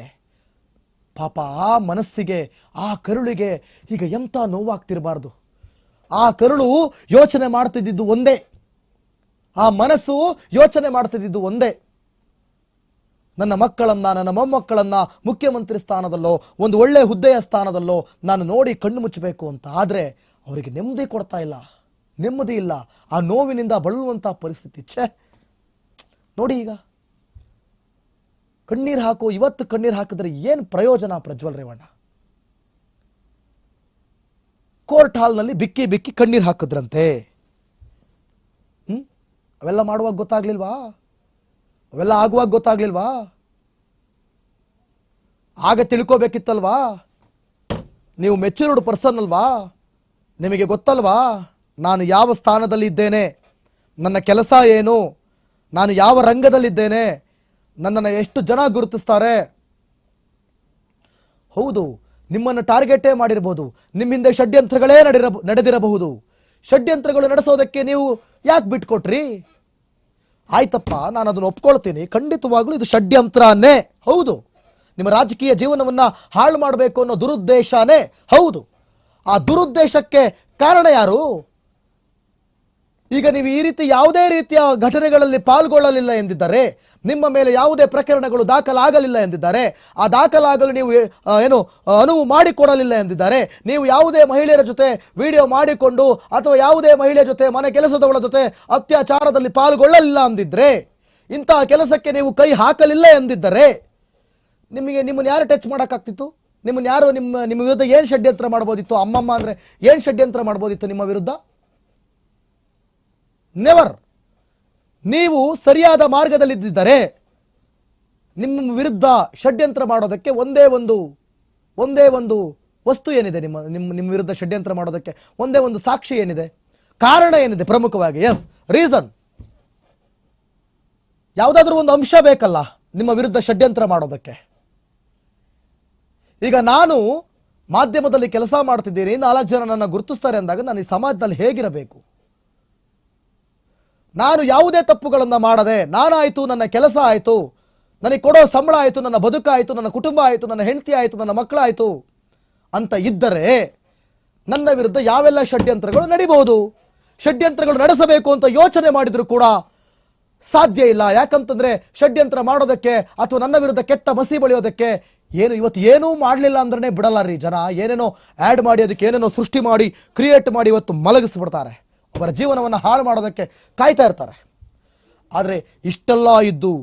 ಪಾಪ ಆ ಮನಸ್ಸಿಗೆ, ಆ ಕರುಳಿಗೆ ಈಗ ಎಂತ ನೋವಾಗ್ತಿರಬಾರ್ದು. ಆ ಕರುಳು ಯೋಚನೆ ಮಾಡ್ತಿದ್ದಿದ್ದು ಒಂದೇ. ಆ ಮನಸ್ಸು ಯೋಚನೆ ಮಾಡ್ತಿದ್ದು ಒಂದೇ. ನನ್ನ ಮಕ್ಕಳನ್ನ, ನನ್ನ ಮೊಮ್ಮಕ್ಕಳನ್ನ ಮುಖ್ಯಮಂತ್ರಿ ಸ್ಥಾನದಲ್ಲೋ, ಒಂದು ಒಳ್ಳೆ ಹುದ್ದೆಯ ಸ್ಥಾನದಲ್ಲೋ ನಾನು ನೋಡಿ ಕಣ್ಣು ಮುಚ್ಚಬೇಕು ಅಂತ ಆದ್ರೆ ಅವರಿಗೆ ನೆಮ್ಮದಿ ಕೊಡ್ತಾ ಇಲ್ಲ. ನೆಮ್ಮದಿ ಇಲ್ಲ. ಆ ನೋವಿನಿಂದ ಬಳಲುವಂತಹ ಪರಿಸ್ಥಿತಿ. ಛೇ! ನೋಡಿ ಈಗ. ಕಣ್ಣೀರು ಹಾಕು, ಇವತ್ತು ಕಣ್ಣೀರು ಹಾಕಿದ್ರೆ ಏನ್ ಪ್ರಯೋಜನ ಪ್ರಜ್ವಲ್ ರೇವಣ್ಣ? ಕೋರ್ಟ್ ಹಾಲ್ನಲ್ಲಿ ಬಿಕ್ಕಿ ಬಿಕ್ಕಿ ಕಣ್ಣೀರು ಹಾಕಿದ್ರಂತೆ. ಅವೆಲ್ಲ ಮಾಡುವಾಗ ಗೊತ್ತಾಗ್ಲಿಲ್ವಾ? ಅವೆಲ್ಲ ಆಗುವಾಗ ಗೊತ್ತಾಗ್ಲಿಲ್ವಾ? ಆಗ ತಿಳ್ಕೋಬೇಕಿತ್ತಲ್ವಾ? ನೀವು ಮೆಚ್ಯೂರ್ಡ್ ಪರ್ಸನ್ ಅಲ್ವಾ? ನಿಮಗೆ ಗೊತ್ತಲ್ವಾ? ನಾನು ಯಾವ ಸ್ಥಾನದಲ್ಲಿ ಇದ್ದೇನೆ ನನ್ನ ಕೆಲಸ ಏನು? ನಾನು ಯಾವ ರಂಗದಲ್ಲಿದ್ದೇನೆ? ನನ್ನನ್ನು ಎಷ್ಟು ಜನ ಗುರುತಿಸ್ತಾರೆ? ಹೌದು, ನಿಮ್ಮನ್ನು ಟಾರ್ಗೆಟೇ ಮಾಡಿರಬಹುದು ನಿಮ್ಮಿಂದ ಷಡ್ಯಂತ್ರಗಳೇ ನಡೆದಿರಬಹುದು. ಷಡ್ಯಂತ್ರಗಳು ನಡೆಸೋದಕ್ಕೆ ನೀವು ಯಾಕೆ ಬಿಟ್ಕೊಟ್ರಿ? ಆಯ್ತಪ್ಪ ನಾನು ಅದನ್ನು ಒಪ್ಕೊಳ್ತೀನಿ. ಖಂಡಿತವಾಗ್ಲೂ ಇದು ಷಡ್ಯಂತ್ರನೇ. ಹೌದು. ನಿಮ್ಮ ರಾಜಕೀಯ ಜೀವನವನ್ನ ಹಾಳು ಮಾಡಬೇಕು ಅನ್ನೋ ದುರುದ್ದೇಶನೇ. ಹೌದು. ಆ ದುರುದ್ದೇಶಕ್ಕೆ ಕಾರಣ ಯಾರು? ಈಗ ನೀವು ಈ ರೀತಿ ಯಾವುದೇ ರೀತಿಯ ಘಟನೆಗಳಲ್ಲಿ ಪಾಲ್ಗೊಳ್ಳಲಿಲ್ಲ ಎಂದಿದ್ದಾರೆ, ನಿಮ್ಮ ಮೇಲೆ ಯಾವುದೇ ಪ್ರಕರಣಗಳು ದಾಖಲಾಗಲಿಲ್ಲ ಎಂದಿದ್ದಾರೆ, ಆ ದಾಖಲಾಗಲು ನೀವು ಏನು ಅನುವು ಮಾಡಿಕೊಡಲಿಲ್ಲ ಎಂದಿದ್ದಾರೆ, ನೀವು ಯಾವುದೇ ಮಹಿಳೆಯರ ಜೊತೆ ವಿಡಿಯೋ ಮಾಡಿಕೊಂಡು ಅಥವಾ ಯಾವುದೇ ಮಹಿಳೆಯ ಜೊತೆ ಮನೆ ಕೆಲಸದವಳ ಜೊತೆ ಅತ್ಯಾಚಾರದಲ್ಲಿ ಪಾಲ್ಗೊಳ್ಳಲಿಲ್ಲ ಅಂದಿದ್ರೆ ಇಂತಹ ಕೆಲಸಕ್ಕೆ ನೀವು ಕೈ ಹಾಕಲಿಲ್ಲ ಎಂದಿದ್ದರೆ, ನಿಮಗೆ, ನಿಮ್ಮನ್ನು ಯಾರು ಟಚ್ ಮಾಡೋಕ್ಕಾಗ್ತಿತ್ತು? ನಿಮ್ಮನ್ನು ಯಾರು ನಿಮ್ಮ ನಿಮ್ಮ ವಿರುದ್ಧ ಏನು ಷಡ್ಯಂತ್ರ ಮಾಡ್ಬೋದಿತ್ತು? ಅಮ್ಮಮ್ಮ ಅಂದರೆ ಏನು ಷಡ್ಯಂತ್ರ ಮಾಡ್ಬೋದಿತ್ತು ನಿಮ್ಮ ವಿರುದ್ಧ? ನೆವರ್ ನೀವು ಸರಿಯಾದ ಮಾರ್ಗದಲ್ಲಿದ್ದರೆ ನಿಮ್ಮ ವಿರುದ್ಧ ಷಡ್ಯಂತ್ರ ಮಾಡೋದಕ್ಕೆ ಒಂದೇ ಒಂದು ಒಂದೇ ಒಂದು ವಸ್ತು ಏನಿದೆ ನಿಮ್ಮ ನಿಮ್ಮ ನಿಮ್ಮ ವಿರುದ್ಧ ಷಡ್ಯಂತ್ರ ಮಾಡೋದಕ್ಕೆ? ಒಂದೇ ಒಂದು ಸಾಕ್ಷಿ ಏನಿದೆ? ಕಾರಣ ಏನಿದೆ ಪ್ರಮುಖವಾಗಿ? ಎಸ್ ರೀಸನ್ ಯಾವುದಾದ್ರೂ ಒಂದು ಅಂಶ ಬೇಕಲ್ಲ ನಿಮ್ಮ ವಿರುದ್ಧ ಷಡ್ಯಂತ್ರ ಮಾಡೋದಕ್ಕೆ. ಈಗ ನಾನು ಮಾಧ್ಯಮದಲ್ಲಿ ಕೆಲಸ ಮಾಡ್ತಿದ್ದೀನಿ, ನಾಲ್ಕು ಜನ ನನ್ನ ಗುರುತಿಸ್ತಾರೆ ಅಂದಾಗ ನಾನು ಈ ಸಮಾಜದಲ್ಲಿ ಹೇಗಿರಬೇಕು? ನಾನು ಯಾವುದೇ ತಪ್ಪುಗಳನ್ನು ಮಾಡದೆ, ನಾನಾಯಿತು, ನನ್ನ ಕೆಲಸ ಆಯಿತು, ನನಗೆ ಕೊಡೋ ಸಂಬಳ ಆಯಿತು, ನನ್ನ ಬದುಕಾಯಿತು ನನ್ನ ಕುಟುಂಬ ಆಯಿತು, ನನ್ನ ಹೆಂಡತಿ ಆಯಿತು, ನನ್ನ ಮಕ್ಕಳಾಯಿತು ಅಂತ ಇದ್ದರೆ ನನ್ನ ವಿರುದ್ಧ ಯಾವೆಲ್ಲ ಷಡ್ಯಂತ್ರಗಳು ನಡಿಬಹುದು? ಷಡ್ಯಂತ್ರಗಳು ನಡೆಸಬೇಕು ಅಂತ ಯೋಚನೆ ಮಾಡಿದರೂ ಕೂಡ ಸಾಧ್ಯ ಇಲ್ಲ. ಯಾಕಂತಂದ್ರೆ ಷಡ್ಯಂತ್ರ ಮಾಡೋದಕ್ಕೆ ಅಥವಾ ನನ್ನ ವಿರುದ್ಧ ಕೆಟ್ಟ ಮಸಿ ಬಳಿಯೋದಕ್ಕೆ ಏನು, ಇವತ್ತು ಏನೂ ಮಾಡಲಿಲ್ಲ ಅಂದ್ರೆ ಬಿಡಲ್ಲ ರೀ ಜನ. ಏನೇನೋ ಆ್ಯಡ್ ಮಾಡಿ, ಅದಕ್ಕೆ ಏನೇನೋ ಸೃಷ್ಟಿ ಮಾಡಿ ಕ್ರಿಯೇಟ್ ಮಾಡಿ ಇವತ್ತು ಮಲಗಿಸ್ಬಿಡ್ತಾರೆ. ಅವರ ಜೀವನವನ್ನು ಹಾಳು ಮಾಡೋದಕ್ಕೆ ಕಾಯ್ತಾ ಇರ್ತಾರೆ. ಆದರೆ ಇಷ್ಟೆಲ್ಲ ಇದ್ದು,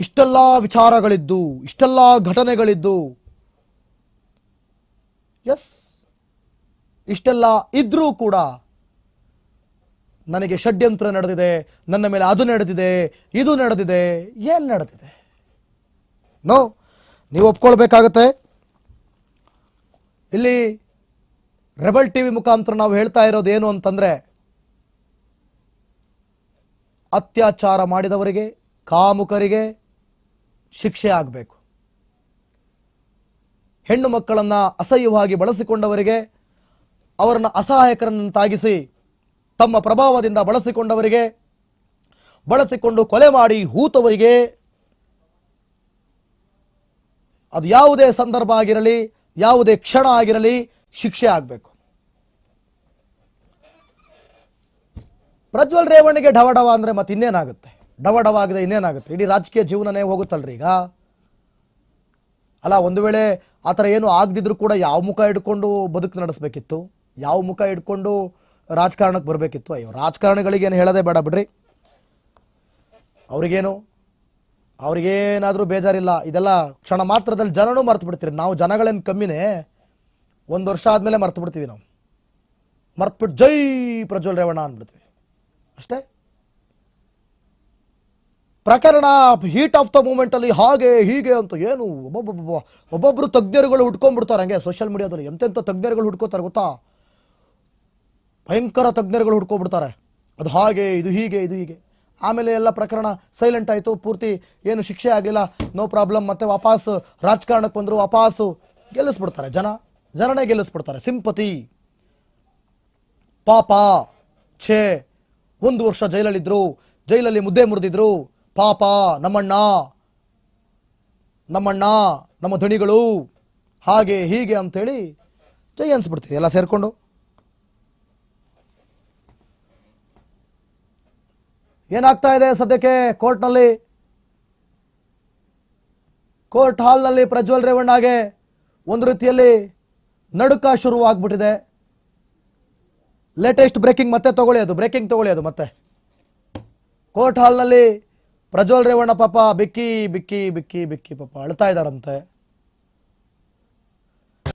ಇಷ್ಟೆಲ್ಲ ವಿಚಾರಗಳಿದ್ದು, ಇಷ್ಟೆಲ್ಲ ಘಟನೆಗಳಿದ್ದು, ಎಸ್, ಇಷ್ಟೆಲ್ಲ ಇದ್ರೂ ಕೂಡ ನನಗೆ ಷಡ್ಯಂತ್ರ ನಡೆದಿದೆ, ನನ್ನ ಮೇಲೆ ಅದು ನಡೆದಿದೆ, ಇದು ನಡೆದಿದೆ, ಏನು ನಡೆದಿದೆ? ನೋ, ನೀವು ಒಪ್ಕೊಳ್ಬೇಕಾಗತ್ತೆ. ಇಲ್ಲಿ ರೆಬಲ್ ಟಿವಿ ಮುಖಾಂತರ ನಾವು ಹೇಳ್ತಾ ಇರೋದು ಏನು ಅಂತಂದರೆ, ಅತ್ಯಾಚಾರ ಮಾಡಿದವರಿಗೆ, ಕಾಮುಕರಿಗೆ ಶಿಕ್ಷೆ ಆಗಬೇಕು. ಹೆಣ್ಣು ಮಕ್ಕಳನ್ನು ಅಸಹ್ಯವಾಗಿ ಬಳಸಿಕೊಂಡವರಿಗೆ, ಅವರನ್ನು ಅಸಹಾಯಕರನ್ನು ತಾಗಿಸಿ, ತಮ್ಮ ಪ್ರಭಾವದಿಂದ ಬಳಸಿಕೊಂಡವರಿಗೆ, ಬಳಸಿಕೊಂಡು ಕೊಲೆ ಮಾಡಿ ಹೂತವರಿಗೆ, ಅದು ಯಾವುದೇ ಸಂದರ್ಭ ಆಗಿರಲಿ, ಯಾವುದೇ ಕ್ಷಣ ಆಗಿರಲಿ ಶಿಕ್ಷೆ ಆಗಬೇಕು. ಪ್ರಜ್ವಲ್ ರೇವಣ್ಣಿಗೆ ಢವ ಅಂದರೆ ಮತ್ತೆ ಇನ್ನೇನಾಗುತ್ತೆ? ಡವಡವ ಆಗದೆ ಇನ್ನೇನಾಗುತ್ತೆ? ಇಡೀ ರಾಜಕೀಯ ಜೀವನನೇ ಹೋಗುತ್ತಲ್ರಿ ಈಗ? ಅಲ್ಲ, ಒಂದು ವೇಳೆ ಆ ಥರ ಏನು ಆಗದಿದ್ರು ಕೂಡ ಯಾವ ಮುಖ ಹಿಡ್ಕೊಂಡು ಬದುಕು ನಡೆಸಬೇಕಿತ್ತು? ಯಾವ ಮುಖ ಹಿಡ್ಕೊಂಡು ರಾಜಕಾರಣಕ್ಕೆ ಬರಬೇಕಿತ್ತು? ಅಯ್ಯೋ, ರಾಜಕಾರಣಿಗಳಿಗೇನು ಹೇಳೋದೇ ಬೇಡ ಬಿಡ್ರಿ. ಅವ್ರಿಗೇನು? ಅವ್ರಿಗೇನಾದರೂ ಬೇಜಾರಿಲ್ಲ. ಇದೆಲ್ಲ ಕ್ಷಣ ಮಾತ್ರದಲ್ಲಿ ಜನನೂ ಮರ್ತು ಬಿಡ್ತೀರಿ ನಾವು ಜನಗಳೇನು ಕಮ್ಮಿನೇ ಒಂದು ವರ್ಷ ಆದಮೇಲೆ ಮರ್ತು ಬಿಡ್ತೀವಿ ನಾವು. ಮರ್ತ್ಬಿಟ್ಟು ಜೈ ಪ್ರಜ್ವಲ್ ರೇವಣ್ಣ ಅಂದ್ಬಿಡ್ತೀವಿ. ಅಷ್ಟೇ? ಪ್ರಕರಣ ಹೀಟ್ ಆಫ್ ದ ಮೂಮೆಂಟ್ ಅಲ್ಲಿ ಹಾಗೆ ಹೀಗೆ ಅಂತ ಏನು ಒಬ್ಬೊಬ್ಬೊಬ್ಬ ಒಬ್ಬೊಬ್ರು ತಜ್ಞರುಗಳು ಹುಡ್ಕೊಂಡ್ಬಿಡ್ತಾರೆ ಹಂಗೆ ಸೋಷಿಯಲ್ ಮೀಡಿಯಾದಲ್ಲಿ ಎಂತೆಂಥ ತಜ್ಞರುಗಳು ಹುಡ್ಕೋತಾರೆ ಗೊತ್ತಾ? ಭಯಂಕರ ತಜ್ಞರುಗಳು ಹುಡ್ಕೊಬಿಡ್ತಾರೆ ಅದು ಹಾಗೆ, ಇದು ಹೀಗೆ ಇದು ಹೀಗೆ. ಆಮೇಲೆ ಎಲ್ಲ ಪ್ರಕರಣ ಸೈಲೆಂಟ್ ಆಯಿತು. ಪೂರ್ತಿ ಏನು ಶಿಕ್ಷೆ ಆಗಲಿಲ್ಲ. ನೋ ಪ್ರಾಬ್ಲಮ್ ಮತ್ತೆ ವಾಪಸ್ ರಾಜಕಾರಣಕ್ಕೆ ಬಂದರು. ವಾಪಸ್ಸು ಗೆಲ್ಲಿಸ್ಬಿಡ್ತಾರೆ ಜನ. ಜನನೇ ಗೆಲ್ಲಿಸ್ಬಿಡ್ತಾರೆ. ಸಿಂಪತಿ, ಪಾಪ, ಛೇ, ಒಂದು ವರ್ಷ ಜೈಲಲ್ಲಿದ್ರು, ಜೈಲಲ್ಲಿ ಮುದ್ದೆ ಮುರಿದಿದ್ರು, ಪಾಪ, ನಮ್ಮಣ್ಣ ನಮ್ಮಣ್ಣ, ನಮ್ಮ ಧಣಿಗಳು ಹಾಗೆ ಹೀಗೆ ಅಂತೇಳಿ ಜೈ ಅನ್ಸ್ಬಿಡ್ತೀವಿ. ಎಲ್ಲ ಸೇರ್ಕೊಂಡು. ಏನಾಗ್ತಾ ಇದೆ ಸದ್ಯಕ್ಕೆ ಕೋರ್ಟ್ನಲ್ಲಿ? ಕೋರ್ಟ್ ಹಾಲ್ನಲ್ಲಿ ಪ್ರಜ್ವಲ್ ರೇವಣ್ಣಗೆ ಒಂದು ರೀತಿಯಲ್ಲಿ ನಡುಕ ಶುರುವಾಗ್ಬಿಟ್ಟಿದೆ ಲೇಟೆಸ್ಟ್ ಬ್ರೇಕಿಂಗ್ ಮತ್ತೆ ತಗೊಳ್ಳಿ ಅದು ಬ್ರೇಕಿಂಗ್ ತಗೊಳ್ಳಿ ಅದು ಮತ್ತೆ. ಕೋರ್ಟ್ ಹಾಲ್ನಲ್ಲಿ ಪ್ರಜ್ವಲ್ ರೇವಣ್ಣ ಪಾಪ ಬಿಕ್ಕಿ ಬಿಕ್ಕಿ ಬಿಕ್ಕಿ ಬಿಕ್ಕಿ ಪಾಪ ಅಳ್ತಾ ಇದ್ದಾರಂತೆ.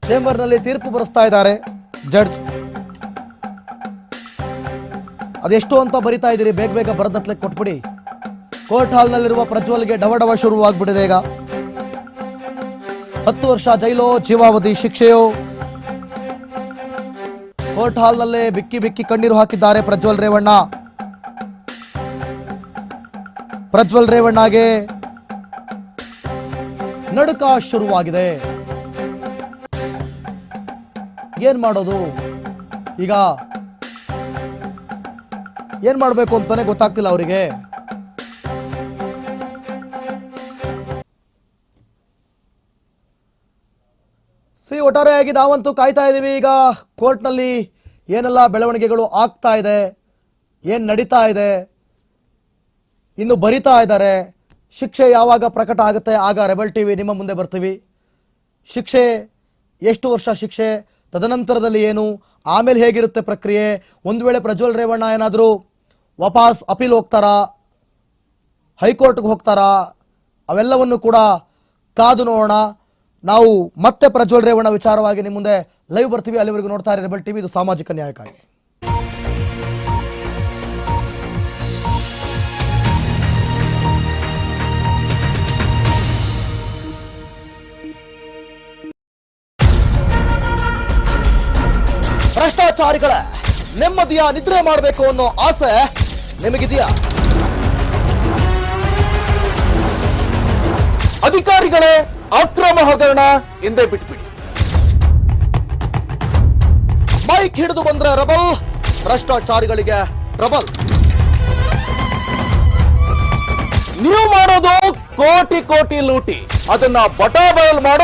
ಚೇಂಬರ್ನಲ್ಲಿ ತೀರ್ಪು ಬರೆಸ್ತಾ ಇದ್ದಾರೆ ಜಡ್ಜ್ ಅದೆಷ್ಟು ಅಂತ ಬರಿತಾ ಇದ್ದೀರಿ, ಬೇಗ ಬೇಗ ಬರದತ್ಲೆ ಕೊಟ್ಬಿಡಿ. ಕೋರ್ಟ್ ಹಾಲ್ನಲ್ಲಿರುವ ಪ್ರಜ್ವಲ್ಗೆ ಡವ ಶುರುವಾಗ್ಬಿಟ್ಟಿದೆ ಈಗ. ಹತ್ತು ವರ್ಷ ಜೈಲೋ ಜೀವಾವಧಿ ಶಿಕ್ಷೆಯೋ. ಕೋರ್ಟ್ ಹಾಲ್ನಲ್ಲೇ ಬಿಕ್ಕಿ ಬಿಕ್ಕಿ ಕಣ್ಣೀರು ಹಾಕಿದ್ದಾರೆ ಪ್ರಜ್ವಲ್ ರೇವಣ್ಣ. ಪ್ರಜ್ವಲ್ ರೇವಣ್ಣಗೆ ನಡುಕ ಶುರುವಾಗಿದೆ. ಏನ್ ಮಾಡೋದು? ಈಗ ಏನ್ ಮಾಡಬೇಕು ಅಂತಾನೆ ಗೊತ್ತಾಗ್ತಿಲ್ಲ ಅವರಿಗೆ. ಸಿ ಒಟ್ಟಾರೆಯಾಗಿ ನಾವಂತೂ ಕಾಯ್ತಾ ಇದ್ದೀವಿ. ಈಗ ಕೋರ್ಟ್ನಲ್ಲಿ ಏನೆಲ್ಲ ಬೆಳವಣಿಗೆಗಳು ಆಗ್ತಾ ಇದೆ, ಏನು ನಡೀತಾ ಇದೆ, ಇನ್ನು ಬರಿತಾ ಇದ್ದಾರೆ. ಶಿಕ್ಷೆ ಯಾವಾಗ ಪ್ರಕಟ ಆಗುತ್ತೆ, ಆಗ ರೆಬಲ್ ಟಿವಿ ನಿಮ್ಮ ಮುಂದೆ ಬರ್ತೀವಿ. ಶಿಕ್ಷೆ, ಎಷ್ಟು ವರ್ಷ ಶಿಕ್ಷೆ, ತದನಂತರದಲ್ಲಿ ಏನು, ಆಮೇಲೆ ಹೇಗಿರುತ್ತೆ ಪ್ರಕ್ರಿಯೆ, ಒಂದು ವೇಳೆ ಪ್ರಜ್ವಲ್ ರೇವಣ್ಣ ಏನಾದರೂ ವಾಪಸ್ ಅಪೀಲ್ ಹೋಗ್ತಾರಾ, ಹೈಕೋರ್ಟ್ಗೆ ಹೋಗ್ತಾರಾ, ಅವೆಲ್ಲವನ್ನು ಕೂಡ ಕಾದು ನೋಡೋಣ. ನಾವು ಮತ್ತೆ ಪ್ರಜ್ವಲ್ ರೇವಣ್ಣ ವಿಚಾರವಾಗಿ ನಿಮ್ಮ ಮುಂದೆ ಲೈವ್ ಬರ್ತೀವಿ. ಅಲ್ಲಿವರೆಗೂ ನೋಡ್ತಾ ಇರಿ ಟಿವಿ ಇದು ಸಾಮಾಜಿಕ ನ್ಯಾಯಕ್ಕಾಗಿ ಭ್ರಷ್ಟಾಚಾರಿಗಳ, ನೆಮ್ಮದಿಯ ನಿದ್ರೆ ಮಾಡಬೇಕು ಅನ್ನೋ ಆಸೆ ನಿಮಗಿದೆಯಾ? ಅಧಿಕಾರಿಗಳೇ ಅಕ್ರಮ ಹಗರಣ ಹಿಂದೆ ಬಿಟ್ಬಿಡಿ. ಮೈಕ್ ಹಿಡಿದು ಬಂದ್ರೆ ರಬಲ್, ಭ್ರಷ್ಟಾಚಾರಿಗಳಿಗೆ ಟ್ರಬಲ್ ನೀವು ಮಾಡೋದು ಕೋಟಿ ಕೋಟಿ ಲೂಟಿ. ಅದನ್ನ ಬಟಾ ಬಯಲ್ ಮಾಡೋ